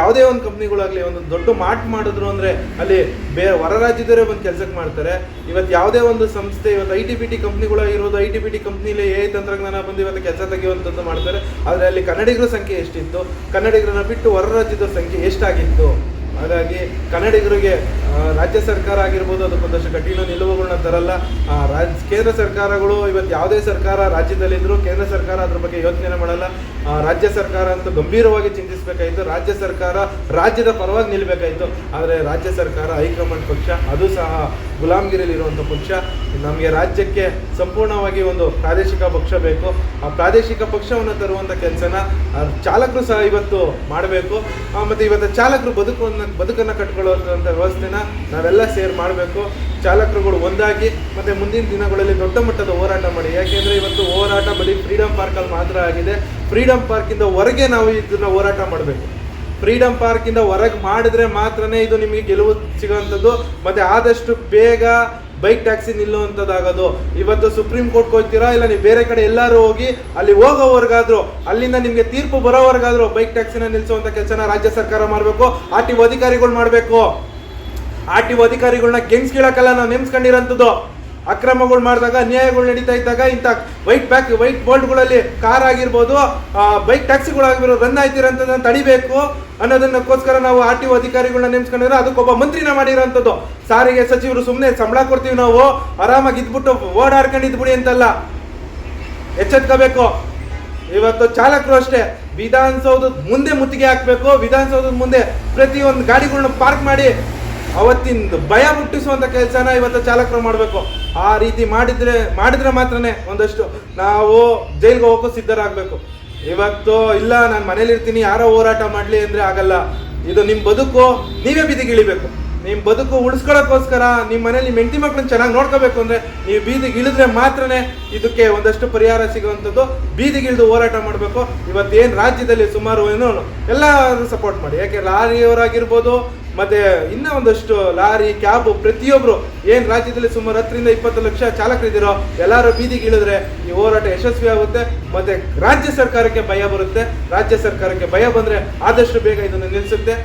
ಯಾವುದೇ ಒಂದು ಕಂಪ್ನಿಗಳಾಗಲಿ, ಒಂದು ದೊಡ್ಡ ಮಾರ್ಟ್ ಮಾಡಿದ್ರು ಅಂದರೆ ಅಲ್ಲಿ ಬೇರೆ ಹೊರ ರಾಜ್ಯದವರೇ ಬಂದು ಕೆಲಸಕ್ಕೆ ಮಾಡ್ತಾರೆ. ಇವತ್ತು ಯಾವುದೇ ಒಂದು ಸಂಸ್ಥೆ, ಇವತ್ತು ಐ ಟಿ ಬಿ ಟಿ ಕಂಪ್ನಿಗಳಾಗಿರೋದು ಐ ಟಿ ಬಿ ಟಿ ಕಂಪ್ನಿಲಿ ಎ ತಂತ್ರಜ್ಞಾನ ಬಂದು ಇವತ್ತು ಕೆಲಸ ತೆಗೆಯುವಂಥದ್ದು ಮಾಡ್ತಾರೆ. ಆದರೆ ಅಲ್ಲಿ ಕನ್ನಡಿಗರ ಸಂಖ್ಯೆ ಎಷ್ಟಿತ್ತು? ಕನ್ನಡಿಗರನ್ನ ಬಿಟ್ಟು ಹೊರ ರಾಜ್ಯದ ಸಂಖ್ಯೆ ಎಷ್ಟಾಗಿತ್ತು? ಹಾಗಾಗಿ ಕನ್ನಡಿಗರಿಗೆ ರಾಜ್ಯ ಸರ್ಕಾರ ಆಗಿರ್ಬೋದು, ಅದಕ್ಕೊಂದಷ್ಟು ಕಠಿಣ ನಿಲುವುಗಳನ್ನ ತರಲ್ಲ. ರಾಜ್, ಕೇಂದ್ರ ಸರ್ಕಾರಗಳು, ಇವತ್ತು ಯಾವುದೇ ಸರ್ಕಾರ ರಾಜ್ಯದಲ್ಲಿದ್ದರೂ ಕೇಂದ್ರ ಸರ್ಕಾರ ಅದ್ರ ಬಗ್ಗೆ ಯೋಚನೆ ಮಾಡಲ್ಲ. ರಾಜ್ಯ ಸರ್ಕಾರ ಅಂತ ಗಂಭೀರವಾಗಿ ಚಿಂತಿಸಬೇಕಾಯಿತು. ರಾಜ್ಯ ಸರ್ಕಾರ ರಾಜ್ಯದ ಪರವಾಗಿ ನಿಲ್ಲಬೇಕಾಯಿತು ಆದರೆ ರಾಜ್ಯ ಸರ್ಕಾರ, ಹೈಕಮಾಂಡ್ ಪಕ್ಷ, ಅದು ಸಹ ಗುಲಾಮಗಿರಿಯಲ್ಲಿರುವಂಥ ಪಕ್ಷ ನಮಗೆ ರಾಜ್ಯಕ್ಕೆ ಸಂಪೂರ್ಣವಾಗಿ ಒಂದು ಪ್ರಾದೇಶಿಕ ಪಕ್ಷ ಬೇಕು. ಆ ಪ್ರಾದೇಶಿಕ ಪಕ್ಷವನ್ನು ತರುವಂಥ ಕೆಲಸನ ಚಾಲಕರು ಸಹ ಇವತ್ತು ಮಾಡಬೇಕು. ಮತ್ತು ಇವತ್ತು ಚಾಲಕರು ಬದುಕನ್ನು ಬದುಕನ್ನು ಕಟ್ಕೊಳ್ಳುವಂಥ ವ್ಯವಸ್ಥೆನ ನಾವೆಲ್ಲ ಸೇರ್ ಮಾಡಬೇಕು. ಚಾಲಕರುಗಳು ಒಂದಾಗಿ, ಮತ್ತು ಮುಂದಿನ ದಿನಗಳಲ್ಲಿ ದೊಡ್ಡ ಮಟ್ಟದ ಹೋರಾಟ ಮಾಡಿ. ಯಾಕೆಂದರೆ ಇವತ್ತು ಹೋರಾಟ ಬರೀ ಫ್ರೀಡಮ್ ಪಾರ್ಕಲ್ಲಿ ಮಾತ್ರ ಆಗಿದೆ. ಫ್ರೀಡಮ್ ಪಾರ್ಕಿಂದ ಹೊರಗೆ ನಾವು ಇದನ್ನು ಹೋರಾಟ ಮಾಡಬೇಕು. ಫ್ರೀಡಮ್ ಪಾರ್ಕಿಂದ ಹೊರಗೆ ಮಾಡಿದ್ರೆ ಮಾತ್ರನೇ ಇದು ನಿಮಗೆ ಗೆಲುವು ಸಿಗುವಂಥದ್ದು ಮತ್ತೆ ಆದಷ್ಟು ಬೇಗ ಬೈಕ್ ಟ್ಯಾಕ್ಸಿ ನಿಲ್ಲುವಂಥದ್ದಾಗೋದು ಇವತ್ತು ಸುಪ್ರೀಂ ಕೋರ್ಟ್ ಹೋಗ್ತೀರಾ ಇಲ್ಲ ನೀವು ಬೇರೆ ಕಡೆ ಎಲ್ಲರೂ ಹೋಗಿ ಅಲ್ಲಿ ಹೋಗೋವರೆಗಾದರೂ, ಅಲ್ಲಿಂದ ನಿಮಗೆ ತೀರ್ಪು ಬರೋವರೆಗಾದರೂ ಬೈಕ್ ಟ್ಯಾಕ್ಸಿನ ನಿಲ್ಲಿಸುವಂಥ ಕೆಲಸನ ರಾಜ್ಯ ಸರ್ಕಾರ ಮಾಡಬೇಕು. ಆರ್ ಟಿ ಒ ಅಧಿಕಾರಿಗಳು ಮಾಡಬೇಕು. ಆರ್ ಟಿ ಒ ಅಧಿಕಾರಿಗಳನ್ನ ಗೆನ್ಸ್ಕೀಳಕ್ಕಲ್ಲ ನಾವು ನೇಮಿಸ್ಕೊಂಡಿರೋಂಥದ್ದು ಅಕ್ರಮಗಳು ಮಾಡಿದಾಗ, ಅನ್ಯಾಯಗಳು ನಡೀತಾ ಇದ್ದಾಗ ಇಂಥ ವೈಟ್ ಬ್ಯಾಕ್ ವೈಟ್ ಬೋಲ್ಡ್ಗಳಲ್ಲಿ ಕಾರ್ ಆಗಿರ್ಬೋದು ಬೈಕ್ ಟ್ಯಾಕ್ಸಿಗಳಾಗಿರ್ಬೋದು ರನ್ ಆಯ್ತಿರೋಂಥದ್ದನ್ನು ತಡಿಬೇಕು ಅನ್ನೋದನ್ನಕ್ಕೋಸ್ಕರ ನಾವು ಆರ್ ಟಿ ಒ ಅಧಿಕಾರಿಗಳನ್ನ ನೇಮಿಸ್ಕೊಂಡಿದ್ರೆ ಅದಕ್ಕೊಬ್ಬ ಮಂತ್ರಿನ ಮಾಡಿರೋಂಥದ್ದು. ಸಾರಿಗೆ ಸಚಿವರು ಸುಮ್ಮನೆ ಸಂಬಳ ಕೊಡ್ತೀವಿ ನಾವು, ಆರಾಮಾಗಿ ಇದ್ಬಿಟ್ಟು ಓಡಾಡ್ಕೊಂಡು ಇದ್ಬಿಡಿ ಅಂತಲ್ಲ. ಎಚ್ಚೆತ್ಕೋಬೇಕು. ಇವತ್ತು ಚಾಲಕರು ಅಷ್ಟೇ. ವಿಧಾನಸೌಧದ ಮುಂದೆ ಮುತ್ತಿಗೆ ಹಾಕಬೇಕು. ವಿಧಾನಸೌಧದ ಮುಂದೆ ಪ್ರತಿಯೊಂದು ಗಾಡಿಗಳನ್ನ ಪಾರ್ಕ್ ಮಾಡಿ ಅವತ್ತಿಂದ ಭಯ ಹುಟ್ಟಿಸುವಂತ ಕೆಲಸನ ಇವತ್ತು ಚಾಲಕರು ಮಾಡಬೇಕು. ಆ ರೀತಿ ಮಾಡಿದ್ರೆ ಮಾಡಿದ್ರೆ ಮಾತ್ರನೇ ಒಂದಷ್ಟು ನಾವು ಜೈಲ್ಗೆ ಹೋಗೋಕ್ಕೂ ಸಿದ್ಧರಾಗಬೇಕು. ಇವತ್ತು ಇಲ್ಲ, ನಾನು ಮನೇಲಿರ್ತೀನಿ, ಯಾರೋ ಹೋರಾಟ ಮಾಡಲಿ ಅಂದ್ರೆ ಆಗಲ್ಲ. ಇದು ನಿಮ್ಮ ಬದುಕು, ನೀವೇ ಬೀದಿಗಿಳಿಬೇಕು. ನಿಮ್ಮ ಬದುಕು ಉಳಿಸ್ಕೊಳ್ಳೋಕ್ಕೋಸ್ಕರ ನಿಮ್ಮ ಮನೇಲಿ ಹೆಂಡತಿ ಮಕ್ಕಳನ್ನ ಚೆನ್ನಾಗಿ ನೋಡ್ಕೋಬೇಕು ಅಂದ್ರೆ ನೀವು ಬೀದಿಗೆ ಇಳಿದ್ರೆ ಮಾತ್ರನೇ ಇದಕ್ಕೆ ಒಂದಷ್ಟು ಪರಿಹಾರ ಸಿಗುವಂಥದ್ದು. ಬೀದಿಗಿಳಿದು ಹೋರಾಟ ಮಾಡಬೇಕು. ಇವತ್ತೇನು ರಾಜ್ಯದಲ್ಲಿ ಸುಮಾರು ಏನು ಎಲ್ಲರೂ ಸಪೋರ್ಟ್ ಮಾಡಿ. ಯಾಕೆ ಲಾರಿಯವರಾಗಿರ್ಬೋದು ಮತ್ತೆ ಇನ್ನೂ ಒಂದಷ್ಟು ಲಾರಿ, ಕ್ಯಾಬ್ ಪ್ರತಿಯೊಬ್ಬರು ಏನು ರಾಜ್ಯದಲ್ಲಿ ಸುಮಾರು ಹತ್ತರಿಂದ ಇಪ್ಪತ್ತು ಲಕ್ಷ ಚಾಲಕರಿದ್ದೀರೋ ಎಲ್ಲರೂ ಬೀದಿಗೆ ಇಳಿದ್ರೆ ಈ ಹೋರಾಟ ಯಶಸ್ವಿ ಆಗುತ್ತೆ. ಮತ್ತೆ ರಾಜ್ಯ ಸರ್ಕಾರಕ್ಕೆ ಭಯ ಬರುತ್ತೆ. ರಾಜ್ಯ ಸರ್ಕಾರಕ್ಕೆ ಭಯ ಬಂದ್ರೆ ಆದಷ್ಟು ಬೇಗ ಇದನ್ನು ನಿಲ್ಲಿಸುತ್ತೆ.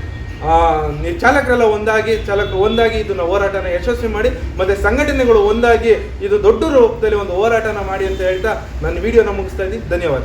ಚಾಲಕರೆಲ್ಲ ಒಂದಾಗಿ ಚಾಲಕರು ಒಂದಾಗಿ ಇದನ್ನ ಹೋರಾಟನ ಯಶಸ್ವಿ ಮಾಡಿ, ಮತ್ತೆ ಸಂಘಟನೆಗಳು ಒಂದಾಗಿ ಇದು ದೊಡ್ಡ ರೂಪದಲ್ಲಿ ಒಂದು ಹೋರಾಟನ ಮಾಡಿ ಅಂತ ಹೇಳ್ತಾ ನನ್ನ ವಿಡಿಯೋನ ಮುಗಿಸ್ತಾ ಇದ್ದೀನಿ. ಧನ್ಯವಾದ.